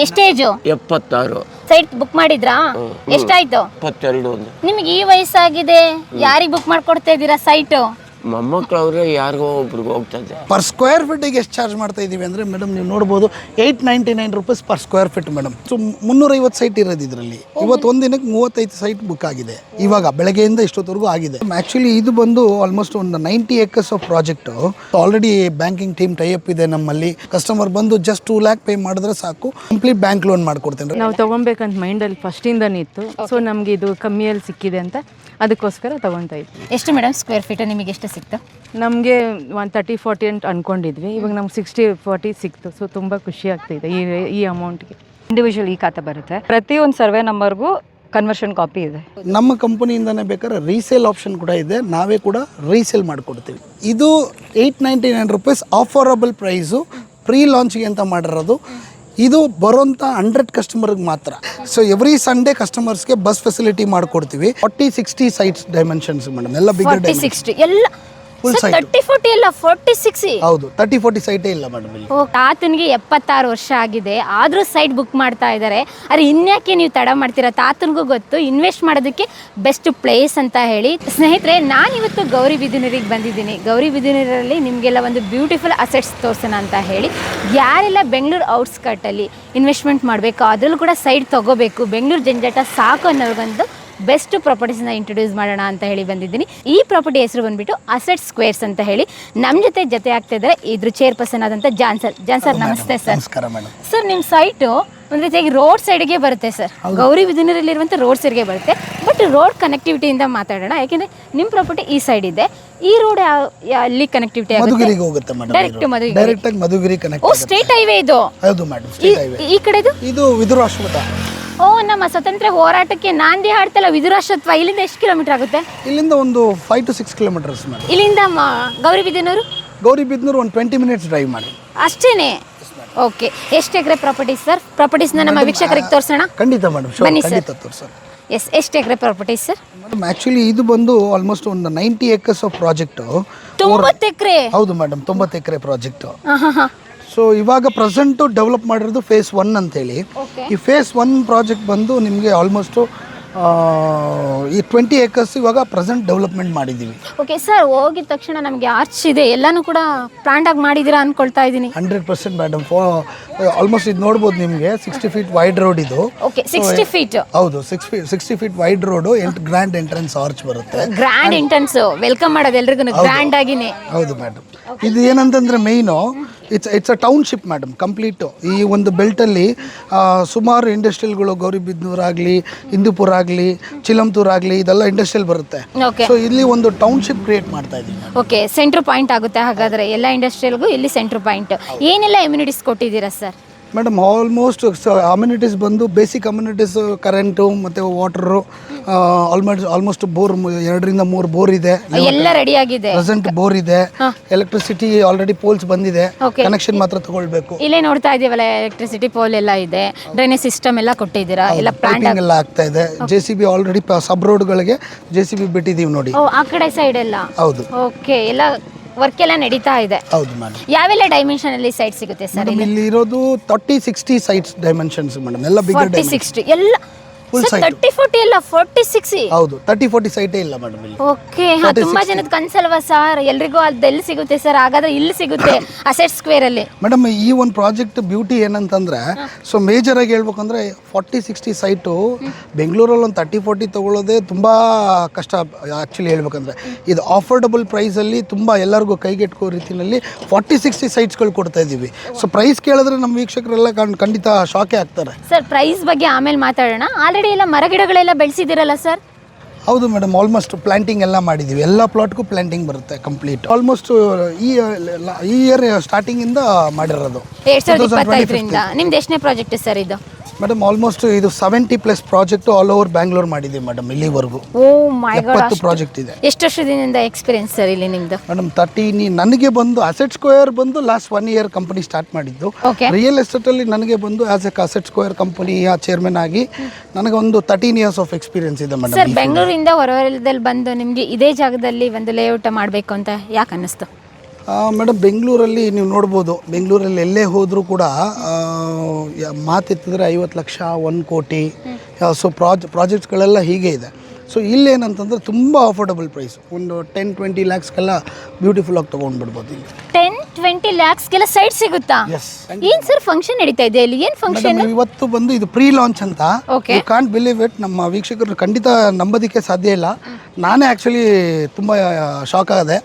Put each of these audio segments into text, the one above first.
ಎಷ್ಟೇಜು ಎಪ್ಪತ್ತಾರು. Site book ಮಾಡಿದ್ರಾ? ಎಷ್ಟಾಯ್ತು? ಇಪ್ಪತ್ತೆರಡು ಒಂದು. ನಿಮ್ಗೆ ಈ ವಯಸ್ಸಾಗಿದೆ. ಯಾರಿಗೆ ಬುಕ್ ಮಾಡ್ಕೊಡ್ತಾ ಇದ್ದೀರಾ ಸೈಟ್ ಮೊಮ್ಮಕ್ಕಳವ್ರೆ ಯಾರಿಗೋ ಒಬ್ರಿಗೆ ಹೋಗ್ತದೆ ಪರ್ ಸ್ಕ್ವೇರ್ ಫೀಟಿಗೆ ಎಷ್ಟು ಚಾರ್ಜ್ ಮಾಡ್ತಾ ಇದ್ದೀವಿ ಅಂದರೆ ಮೇಡಮ್ ನೀವು ನೋಡ್ಬೋದು eight ninety nine rupees per square feet madam so ಮುನ್ನೂರೈವತ್ತು ಸೈಟ್ ಇರೋದು ಇದರಲ್ಲಿ. ಇವತ್ತು ಒಂದಿನಕ್ಕೆ ದಿನಕ್ಕೆ ಮೂವತ್ತೈದು ಸೈಟ್ ಬುಕ್ ಆಗಿದೆ. ಇವಾಗ ಬೆಳಗ್ಗೆಯಿಂದ ಇಷ್ಟೊತ್ತವರೆಗೂ ಆಗಿದೆ. ಆ್ಯಕ್ಚುಲಿ ಇದು ಬಂದು ಆಲ್ಮೋಸ್ಟ್ ಒಂದು ninety acres of project already banking team tie up ಇದೆ ನಮ್ಮಲ್ಲಿ. ಕಸ್ಟಮರ್ ಬಂದು ಜಸ್ಟ್ ಟೂ ಲ್ಯಾಕ್ ಪೇ ಮಾಡಿದ್ರೆ ಸಾಕು. ಕಂಪ್ಲೀಟ್ ಬ್ಯಾಂಕ್ ಲೋನ್ ಮಾಡ್ಕೊಡ್ತೇನೆ. ನಾವು ತಗೊಬೇಕಂತ ಮೈಂಡಲ್ಲಿ ಫಸ್ಟಿಂದನೇ ಇತ್ತು. ಸೊ ನಮಗೆ ಇದು ಕಮ್ಮಿಯಲ್ಲಿ ಸಿಕ್ಕಿದೆ ಅಂತ ಅದಕ್ಕೋಸ್ಕರ ತಗೊತಾ ಇದ್ವಿ. ಎಷ್ಟು ಮೇಡಮ್ ಸ್ಕ್ವೇರ್ ಫೀಟ್ ನಿಮಗೆ ಎಷ್ಟು ಸಿಕ್ತು? ನಮಗೆ ಒನ್ ತರ್ಟಿ ಫಾರ್ಟಿ ಅಂತ ಅನ್ಕೊಂಡಿದ್ವಿ. ಇವಾಗ ನಮ್ಗೆ ಸಿಕ್ಸ್ಟಿ ಫೋರ್ಟಿ ಸಿಕ್ತು. ಸೊ ತುಂಬ ಖುಷಿ ಆಗ್ತಿದೆ ಈ ಈ ಅಮೌಂಟ್ಗೆ ಇಂಡಿವಿಜುವಲ್ ಈ ಖಾತೆ ಬರುತ್ತೆ. ಪ್ರತಿಯೊಂದು ಸರ್ವೆ ನಂಬರ್ಗೂ ಕನ್ವರ್ಷನ್ ಕಾಪಿ ಇದೆ. ನಮ್ಮ ಕಂಪನಿಯಿಂದನೇ ಬೇಕಾದ್ರೆ ರೀಸೇಲ್ ಆಪ್ಷನ್ ಕೂಡ ಇದೆ. ನಾವೇ ಕೂಡ ರೀಸೇಲ್ ಮಾಡಿಕೊಡ್ತೀವಿ. ಇದು eight ninety nine rupees affordable price pre ಲಾಂಚ್ಗೆ ಅಂತ ಮಾಡಿರೋದು. ಇದು ಬರೋಂಥ ಹಂಡ್ರೆಡ್ ಕಸ್ಟಮರ್ಗೆ ಮಾತ್ರ. ಸೊ ಎವ್ರಿ ಸಂಡೇ ಕಸ್ಟಮರ್ಸ್ಗೆ ಬಸ್ ಫೆಸಿಲಿಟಿ ಮಾಡಿಕೊಡ್ತೀವಿ. Forty sixty sites dimensions madam ಎಲ್ಲ ಬಿಗ್ ಸಿಕ್ಸ್ಟಿ ಎಲ್ಲ. ಸೈಟ್ ತರ್ಟಿ ಫೋರ್ಟಿ ಇಲ್ಲ ಫೋರ್ಟಿ ಸಿಕ್ಸ್ ಹೌದು ತರ್ಟಿ ಫೋರ್ಟಿ ಸೈಟೇ ಇಲ್ಲ ಮೇಡಮ್ ಇಲ್ಲಿ. ಓ ತಾತನಿಗೆ ಎಪ್ಪತ್ತಾರು ವರ್ಷ ಆಗಿದೆ. ಆದರೂ ಸೈಟ್ ಬುಕ್ ಮಾಡ್ತಾ ಇದ್ದಾರೆ ಅರೆ ಇನ್ಯಾಕೆ ನೀವು ತಡ ಮಾಡ್ತೀರಾ? ತಾತನಿಗೂ ಗೊತ್ತು. ಇನ್ವೆಸ್ಟ್ ಮಾಡೋದಕ್ಕೆ ಬೆಸ್ಟ್ ಪ್ಲೇಸ್ ಅಂತ ಹೇಳಿ. ಸ್ನೇಹಿತರೆ ನಾನು ಇವತ್ತು ಗೌರಿ ಬಿದಿನೂರಿಗೆ ಬಂದಿದ್ದೀನಿ. ಗೌರಿ ಬಿದಿನೂರಲ್ಲಿ ನಿಮಗೆಲ್ಲ ಒಂದು ಬ್ಯೂಟಿಫುಲ್ ಅಸೆಟ್ಸ್ ತೋರಿಸೋಣ ಅಂತ ಹೇಳಿ. ಯಾರೆಲ್ಲ ಬೆಂಗಳೂರು ಔಟ್ಸ್ಕರ್ಟಲ್ಲಿ ಇನ್ವೆಸ್ಟ್ಮೆಂಟ್ ಮಾಡಬೇಕು ಅದರಲ್ಲೂ ಕೂಡ ಸೈಟ್ ತಗೋಬೇಕು. ಬೆಂಗಳೂರು ಜಂಜಾಟ ಸಾಕು ಅನ್ನೋರ್ಗಂದು ಬೆಸ್ಟ್ ಪ್ರಾಪರ್ಟೀಸ್ನ ಇಂಟ್ರೊಡ್ಯೂಸ್ ಮಾಡೋಣ ಅಂತ ಹೇಳಿ ಬಂದಿದ್ದೀನಿ. ಈ ಪ್ರಾಪರ್ಟಿ ಹೆಸರು ಬಂದ್ಬಿಟ್ಟು ಅಸೆಟ್ ಸ್ಕ್ವೇರ್ಸ್ ಅಂತ ಹೇಳಿ. ನಮ್ಮ ಜೊತೆ ಜೊತೆ ಆಗ್ತಾ ಇದ್ದಾರೆ ಇದ್ರ ಚೇರ್ಪರ್ಸನ್ ಆದಂಥ ಜಾನ್ ಸರ್ ಜಾನ್ ಸರ್ ನಮಸ್ತೆ ಸರ್ ಸರ್ ನಿಮ್ಮ ಸೈಟು ಒಂದು ರೀತಿಯಾಗಿ ರೋಡ್ ಸೈಡ್ಗೆ ಬರುತ್ತೆ ಸರ್ ಗೌರಿ ಬಿದಿನೂರಲ್ಲಿರುವಂಥ ರೋಡ್ ಸೈಡ್ಗೆ ಬರುತ್ತೆ. ಬಟ್ ರೋಡ್ ಕನೆಕ್ಟಿವಿಟಿಯಿಂದ ಮಾತಾಡೋಣ. ಯಾಕೆಂದರೆ ನಿಮ್ಮ ಪ್ರಾಪರ್ಟಿ ಈ ಸೈಡ್ ಇದೆ. ಈ ರೋಡ್ ಅಲ್ಲಿ ಕನೆಕ್ಟಿವಿಟಿ ಆಗುತ್ತೆ. ಮಧುಗಿರಿಗೆ ಹೋಗುತ್ತೆ ಮೇಡಮ್ ಡೈರೆಕ್ಟ್ ಮದುವೆ ಡೈರೆಕ್ಟ್ ಆಗಿ ಮಧುಗಿರಿ ಕನೆಕ್ಟ್ ಓ ಸ್ಟ್ರೇಟ್ ಹೈವೇ ಇದು. ಹೌದು ಮೇಡಮ್ ಹೈವೇ ಈ ಕಡೆದು? ಇದು ವಿದುರಾಶ್ವತ ಓ ನಮ್ಮ ಸ್ವತಂತ್ರ ಹೋರಾಟಕ್ಕೆ ನಾಂದಿ ಹಾಡ್ತಲ್ಲ ವಿದುರಾಶ್ವತ್ವ ಇಲ್ಲಿಂದ ಎಷ್ಟು ಕಿಲೋಮೀಟರ್ ಆಗುತ್ತೆ? ಇಲ್ಲಿಂದ ಒಂದು five to six kilometres madam. ಇಲ್ಲಿಂದ ಗೌರಿಬಿದನೂರು ಗೌರಿಬಿದನೂರು ಒಂದು ಟ್ವೆಂಟಿ ಮಿನಿಟ್ಸ್ ಡ್ರೈವ್ ಮಾಡಿ. ಅಷ್ಟೇನೆ? ಓಕೆ. ಎಷ್ಟು ಎಕರೆ ಪ್ರಾಪರ್ಟೀಸ್ ಸರ್ ಪ್ರಾಪರ್ಟೀಸ್ನ ನಮ್ಮ ವೀಕ್ಷಕರಿಗೆ ತೋರಿಸೋಣ. ಖಂಡಿತ ಮೇಡಮ್ ಬನ್ನಿ ಖಂಡಿತ ತೋರಿಸೋಣ. ಎಸ್ ಎಷ್ಟು ಎಕರೆ ಪ್ರಾಪರ್ಟೀಸ್ ಸರ್ ಮೇಡಮ್ ಆ್ಯಕ್ಚುಲಿ ಇದು ಬಂದು ಆಲ್ಮೋಸ್ಟ್ ಒಂದು ನೈಂಟಿ ಎಕರ್ಸ್ ಆಫ್ ಪ್ರಾಜೆಕ್ಟು ತೊಂಬತ್ತು ಎಕರೆ? ಹೌದು ಮೇಡಮ್ ತೊಂಬತ್ತು ಎಕರೆ ಪ್ರಾಜೆಕ್ಟು ಹಾಂ ಹಾಂ ಹಾಂ ಸೊ ಇವಾಗ ಪ್ರೆಸೆಂಟು ಡೆವಲಪ್ ಮಾಡಿರೋದು ಫೇಸ್ ಒನ್ ಅಂತೇಳಿ. ಈ ಫೇಸ್ ಒನ್ ಪ್ರಾಜೆಕ್ಟ್ ಬಂದು ನಿಮಗೆ ಆಲ್ಮೋಸ್ಟು ಈ ಟ್ವೆಂಟಿ ಏಕರ್ಸ್ ಇವಾಗ ಪ್ರೆಸೆಂಟ್ ಡೆವಲಪ್ಮೆಂಟ್ ಮಾಡಿದ್ದೀವಿ. ಓಕೆ ಸರ್ ಹೋಗಿದ ತಕ್ಷಣ ನಮಗೆ ಆರ್ಚ್ ಇದೆ. ಎಲ್ಲನೂ ಕೂಡ ಪ್ಲ್ಯಾಂಡ್ ಆಗಿ ಮಾಡಿದ್ದೀರಾ ಅನ್ಕೊಳ್ತಾ ಇದ್ದೀನಿ. ಹಂಡ್ರೆಡ್ ಪರ್ಸೆಂಟ್ ಮೇಡಮ್ ಫೋ ಆಲ್ಮೋಸ್ಟ್ ಇದು ನೋಡ್ಬೋದು ನಿಮಗೆ ಸಿಕ್ಸ್ಟಿ ಫೀಟ್ ವೈಡ್ ರೋಡ್ ಇದು. ಓಕೆ ಸಿಕ್ಸ್ಟಿ ಫೀಟ್ ಹೌದು six feet sixty feet wide road ಎಂಟು ಗ್ರ್ಯಾಂಡ್ ಎಂಟ್ರೆನ್ಸ್ ಆರ್ಚ್ ಬರುತ್ತೆ. ಗ್ರ್ಯಾಂಡ್ ಎಂಟ್ರೆನ್ಸ್ ವೆಲ್ಕಮ್ ಮಾಡೋದು ಎಲ್ರಿಗೂ ಗ್ರ್ಯಾಂಡ್ ಆಗಿನೇ. ಹೌದು ಮೇಡಮ್ ಇದು ಏನಂತಂದ್ರೆ main it's it's a township madam complete ಈ ಒಂದು ಬೆಲ್ಟಲ್ಲಿ ಸುಮಾರು ಇಂಡಸ್ಟ್ರಿಯಲ್ಗಳು ಗೌರಿಬಿದ್ನೂರ್ ಆಗಲಿ ಹಿಂದೂಪುರ ಆಗಲಿ ಚಿಲಂತೂರ್ ಆಗಲಿ ಇದೆಲ್ಲ ಇಂಡಸ್ಟ್ರಿಯಲ್ ಬರುತ್ತೆ. ಸೊ ಇಲ್ಲಿ ಒಂದು ಟೌನ್ಶಿಪ್ ಕ್ರಿಯೇಟ್ ಮಾಡ್ತಾ ಇದ್ದೀವಿ ಓಕೆ ಸೆಂಟ್ರ್ ಪಾಯಿಂಟ್ ಆಗುತ್ತೆ ಹಾಗಾದ್ರೆ. ಎಲ್ಲ ಇಂಡಸ್ಟ್ರಿಯಲ್ಗೂ ಇಲ್ಲಿ ಸೆಂಟ್ರ್ ಪಾಯಿಂಟ್ ಏನೆಲ್ಲ ಇಮ್ಯುನಿಟೀಸ್ ಕೊಟ್ಟಿದ್ದೀರಾ ಸರ್ ಮೇಡಮ್ ಆಲ್ಮೋಸ್ಟ್ ಅಮ್ಯುನಿಟೀಸ್ ಬಂದು ಬೇಸಿಕ್ ಅಮ್ಯುನಿಟೀಸ್ ಕರೆಂಟು ಮತ್ತು ವಾಟರು ಆಲ್ಮೋಸ್ಟ್ ಆಲ್ಮೋಸ್ಟ್ ಬೋರ್ ಎರಡರಿಂದ ಮೂರು ಬೋರ್ ಇದೆ. ಎಲ್ಲ ರೆಡಿ ಆಗಿದೆ. ಪ್ರೆಸೆಂಟ್ ಬೋರ್ ಇದೆ. ಎಲೆಕ್ಟ್ರಿಸಿಟಿ ಆಲ್ರೆಡಿ ಪೋಲ್ಸ್ ಬಂದಿದೆ. ಕನೆಕ್ಷನ್ ಮಾತ್ರ ತಗೊಳ್ಬೇಕು. ಇಲ್ಲೇ ನೋಡ್ತಾ ಇದೀವಲ್ಲ ಎಲೆಕ್ಟ್ರಿಸಿಟಿ ಪೋಲ್ ಎಲ್ಲ ಇದೆ. ಡ್ರೈನೇಜ್ ಸಿಸ್ಟಮ್ ಎಲ್ಲ ಕೊಟ್ಟಿದ್ದೀರಾ? ಎಲ್ಲ ಪ್ಲಾಂಟಿಂಗ್ ಎಲ್ಲ ಆಗ್ತಾ ಇದೆ. J C B already sub ರೋಡ್ಗಳಿಗೆ J C B ಬಿಟ್ಟಿದ್ದೀವಿ ನೋಡಿ. ಆ ಕಡೆ ಸೈಡ್ ಎಲ್ಲ? ಹೌದು. ಓಕೆ ಎಲ್ಲ ವರ್ಕ್ ಎಲ್ಲ ನಡೀತಾ ಇದೆ. ಹೌದು ಮೇಡಮ್ ಯಾವೆಲ್ಲ ಡೈಮೆನ್ಷನ್ ಅಲ್ಲಿ ಸೈಟ್ ಸಿಗುತ್ತೆ ಸರ್ ಮೇಡಮ್ ಇಲ್ಲಿ? ಇರೋದು thirty sixty sites dimensions madam ಎಲ್ಲ ಬಿಗ್ ಫಾರ್ಟಿ ಸಿಕ್ಸ್ಟಿ ಎಲ್ಲ Full ಸೈಟ್ ತರ್ಟಿ ಫೋರ್ಟಿ ಇಲ್ಲ ಫೋರ್ಟಿ ಸಿಕ್ಸ್ ಹೌದು ತರ್ಟಿ ಫೋರ್ಟಿ ಸೈಟೇ ಇಲ್ಲ ಮೇಡಮ್ ಇಲ್ಲಿ. ಓಕೆ ತುಂಬಾ ಜನದ ಕನ್ಸಲ್ವಾ ಸರ್ ಎಲ್ರಿಗೂ ಅದು ಎಲ್ಲಿ ಸಿಗುತ್ತೆ ಸರ್ ಹಾಗಾದ್ರೆ ಇಲ್ಲಿ ಸಿಗುತ್ತೆ ಅಸೆಟ್ ಸ್ಕ್ವೇರ್ ಅಲ್ಲಿ. ಮೇಡಮ್ ಈ ಒಂದು ಪ್ರಾಜೆಕ್ಟ್ ಬ್ಯೂಟಿ ಏನಂತಂದ್ರೆ ಸೊ ಮೇಜರ್ ಆಗಿ ಹೇಳ್ಬೇಕಂದ್ರೆ ಫಾರ್ಟಿ ಸಿಕ್ಸ್ಟಿ ಸೈಟು ಬೆಂಗಳೂರಲ್ಲಿ ಒಂದು ತರ್ಟಿ ಫೋರ್ಟಿ ತಗೊಳ್ಳೋದೇ ತುಂಬಾ ಕಷ್ಟ ಆಕ್ಚುಲಿ ಹೇಳ್ಬೇಕಂದ್ರೆ. ಇದು ಆಫರ್ಡಬಲ್ ಪ್ರೈಸಲ್ಲಿ ತುಂಬಾ ಎಲ್ಲರಿಗೂ ಕೈಗೆಟ್ಕೋ ರೀತಿಯಲ್ಲಿ ಫಾರ್ಟಿ ಸಿಕ್ಸ್ಟಿ ಸೈಟ್ಸ್ಗಳು ಕೊಡ್ತಾ ಇದ್ದೀವಿ. ಸೊ ಪ್ರೈಸ್ ಕೇಳಿದ್ರೆ ನಮ್ಮ ವೀಕ್ಷಕರೆಲ್ಲ ಖಂಡಿತ ಶಾಕೇ ಆಗ್ತಾರೆ. ಸರ್ ಪ್ರೈಸ್ ಬಗ್ಗೆ ಆಮೇಲೆ ಮಾತಾಡೋಣ. ಆಲ್ರೆಡಿ ಎಲ್ಲ ಮರಗಿಡಗಳೆಲ್ಲ ಬೆಳೆಸಿದಿರಲ್ಲ ಸರ್? ಹೌದು ಮೇಡಮ್ ಆಲ್ಮೋಸ್ಟ್ ಪ್ಲಾಂಟಿಂಗ್ ಎಲ್ಲ ಮಾಡಿದ್ದೀವಿ. ಎಲ್ಲ ಪ್ಲಾಟ್ಗೂ ಪ್ಲಾಂಟಿಂಗ್ ಬರುತ್ತೆ ಕಂಪ್ಲೀಟ್ ಆಲ್ಮೋಸ್ಟ್ ಈ ಈ ಇಯರ್ ಸ್ಟಾರ್ಟಿಂಗಿಂದ ಮಾಡಿರೋದು. ಎರಡ್ ಸಾವಿರದ ಇಪ್ಪತ್ತೈದರಿಂದ. ನಿಮ್ದು ಎಷ್ಟನೇ ಪ್ರಾಜೆಕ್ಟ್ ಸರ್ ಇದು? ಮೇಡಮ್ ಆಲ್ಮೋಸ್ಟ್ ಇದು seventy plus project all over Bangalore ಮಾಡಿದ್ದೀವಿ ಮೇಡಮ್ ಇಲ್ಲಿವರೆಗೂ. ಓ ಮೈ ಗಾಡ್ ಎಪ್ಪತ್ತು ಪ್ರಾಜೆಕ್ಟ್ ಇದೆ. ಎಷ್ಟು ವರ್ಷದಿಂದ ಎಕ್ಸ್ಪೀರಿಯನ್ಸ್ ಸರ್ ಇಲ್ಲಿ ನಿಮ್ದು? ಮೇಡಮ್ ತರ್ಟಿ ನನಗೆ ಬಂದು ಅಸೆಟ್ ಸ್ಕ್ವೇರ್ ಬಂದು last one year company start ಮಾಡಿದ್ದು. ಓಕೆ ರಿಯಲ್ ಎಸ್ಟೇಟಲ್ಲಿ ನನಗೆ ಬಂದು ಆಸ್ ಎ ಅಸೆಟ್ ಸ್ಕ್ವೇರ್ ಆ ಚೇರ್ಮನ್ ಆಗಿ ನನಗೆ ಒಂದು ತರ್ಟೀನ್ ಇಯರ್ಸ್ ಆಫ್ ಎಕ್ಸ್ಪೀರಿಯನ್ಸ್ ಇದೆ ಸರ್ ಮೇಡಮ್ ಬೆಂಗಳೂರಿಂದ ಹೊರವಲಯದಲ್ಲಿ ಬಂದು ನಿಮಗೆ ಇದೇ ಜಾಗದಲ್ಲಿ ಒಂದು ಲೇಔಟ್ ಮಾಡಬೇಕು ಅಂತ ಯಾಕೆ ಅನ್ನಿಸ್ತು? ಮೇಡಮ್ ಬೆಂಗಳೂರಲ್ಲಿ ನೀವು ನೋಡ್ಬೋದು ಬೆಂಗಳೂರಲ್ಲಿ ಎಲ್ಲೇ ಹೋದರೂ ಕೂಡ ಮಾತೆತ್ತಿದ್ರೆ ಐವತ್ತು ಲಕ್ಷ ಒಂದು ಕೋಟಿ ಸೊ ಪ್ರಾಜ್ ಪ್ರಾಜೆಕ್ಟ್ಸ್ಗಳೆಲ್ಲ ಹೀಗೆ ಇದೆ. ಸೊ ಇಲ್ಲೇನಂತಂದ್ರೆ ತುಂಬ ಅಫೋರ್ಡಬಲ್ ಪ್ರೈಸ್ ಒಂದು ಟೆನ್ ಟ್ವೆಂಟಿ ಲ್ಯಾಕ್ಸ್ಗೆಲ್ಲ ಬ್ಯೂಟಿಫುಲ್ ಆಗಿ ತೊಗೊಂಡ್ಬಿಡ್ಬೋದು ಇಲ್ಲಿ. ಟೆನ್ ಟ್ವೆಂಟಿ ಲ್ಯಾಕ್ಸ್ಗೆಲ್ಲ ಸೈಟ್ ಸಿಗುತ್ತಾ? ಏನು ಏನ್ ಸರ್ ಫಂಕ್ಷನ್ ನಡೀತಾ ಇದೆ ಇಲ್ಲಿ? ಏನು ಫಂಕ್ಷನ್ ಇವತ್ತು ಬಂದು ಇದು ಪ್ರೀ ಲಾಂಚ್ ಅಂತ ಓಕೆ ಕಾಂಟ್ ಬಿಲೀವ್ ಇಟ್ ನಮ್ಮ ವೀಕ್ಷಕರು ಖಂಡಿತ ನಂಬೋದಕ್ಕೆ ಸಾಧ್ಯ ಇಲ್ಲ. ನಾನೇ ಆ್ಯಕ್ಚುಲಿ ತುಂಬ ಶಾಕ್ ಆಗಿದೆ.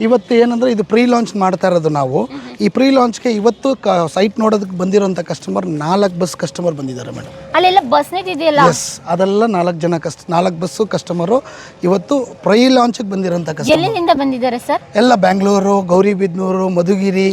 ಇವತ್ತು ಏನಂದ್ರೆ ಇದು ಪ್ರೀ ಲಾಂಚ್ ಮಾಡ್ತಾ ಇರೋದು ನಾವು. ಈ ಪ್ರೀ ಲಾಂಚ್ಗೆ ಇವತ್ತು ಸೈಟ್ ನೋಡೋದಕ್ಕೆ ಬಂದಿರೋಂಥ ಕಸ್ಟಮರ್ ನಾಲ್ಕು ಬಸ್ ಕಸ್ಟಮರ್ ಬಂದಿದ್ದಾರೆ ಮೇಡಮ್ ಅಲ್ಲೆಲ್ಲ ಬಸ್ ಇದೆಯಲ್ಲ ಎಸ್ ಅದೆಲ್ಲ ನಾಲ್ಕು ಜನ ಕಸ್ಟ ನಾಲ್ಕು ಬಸ್ಸು ಕಸ್ಟಮರು ಇವತ್ತು ಪ್ರೀ ಲಾಂಚ್ಗೆ ಬಂದಿರೋಂಥ ಕಸ್ಟಮರ್ ಎಲ್ಲಿಂದ ಬಂದಿದ್ದಾರೆ ಸರ್ ಎಲ್ಲ ಬ್ಯಾಂಗ್ಳೂರು ಗೌರಿಬಿದನೂರು ಮಧುಗಿರಿ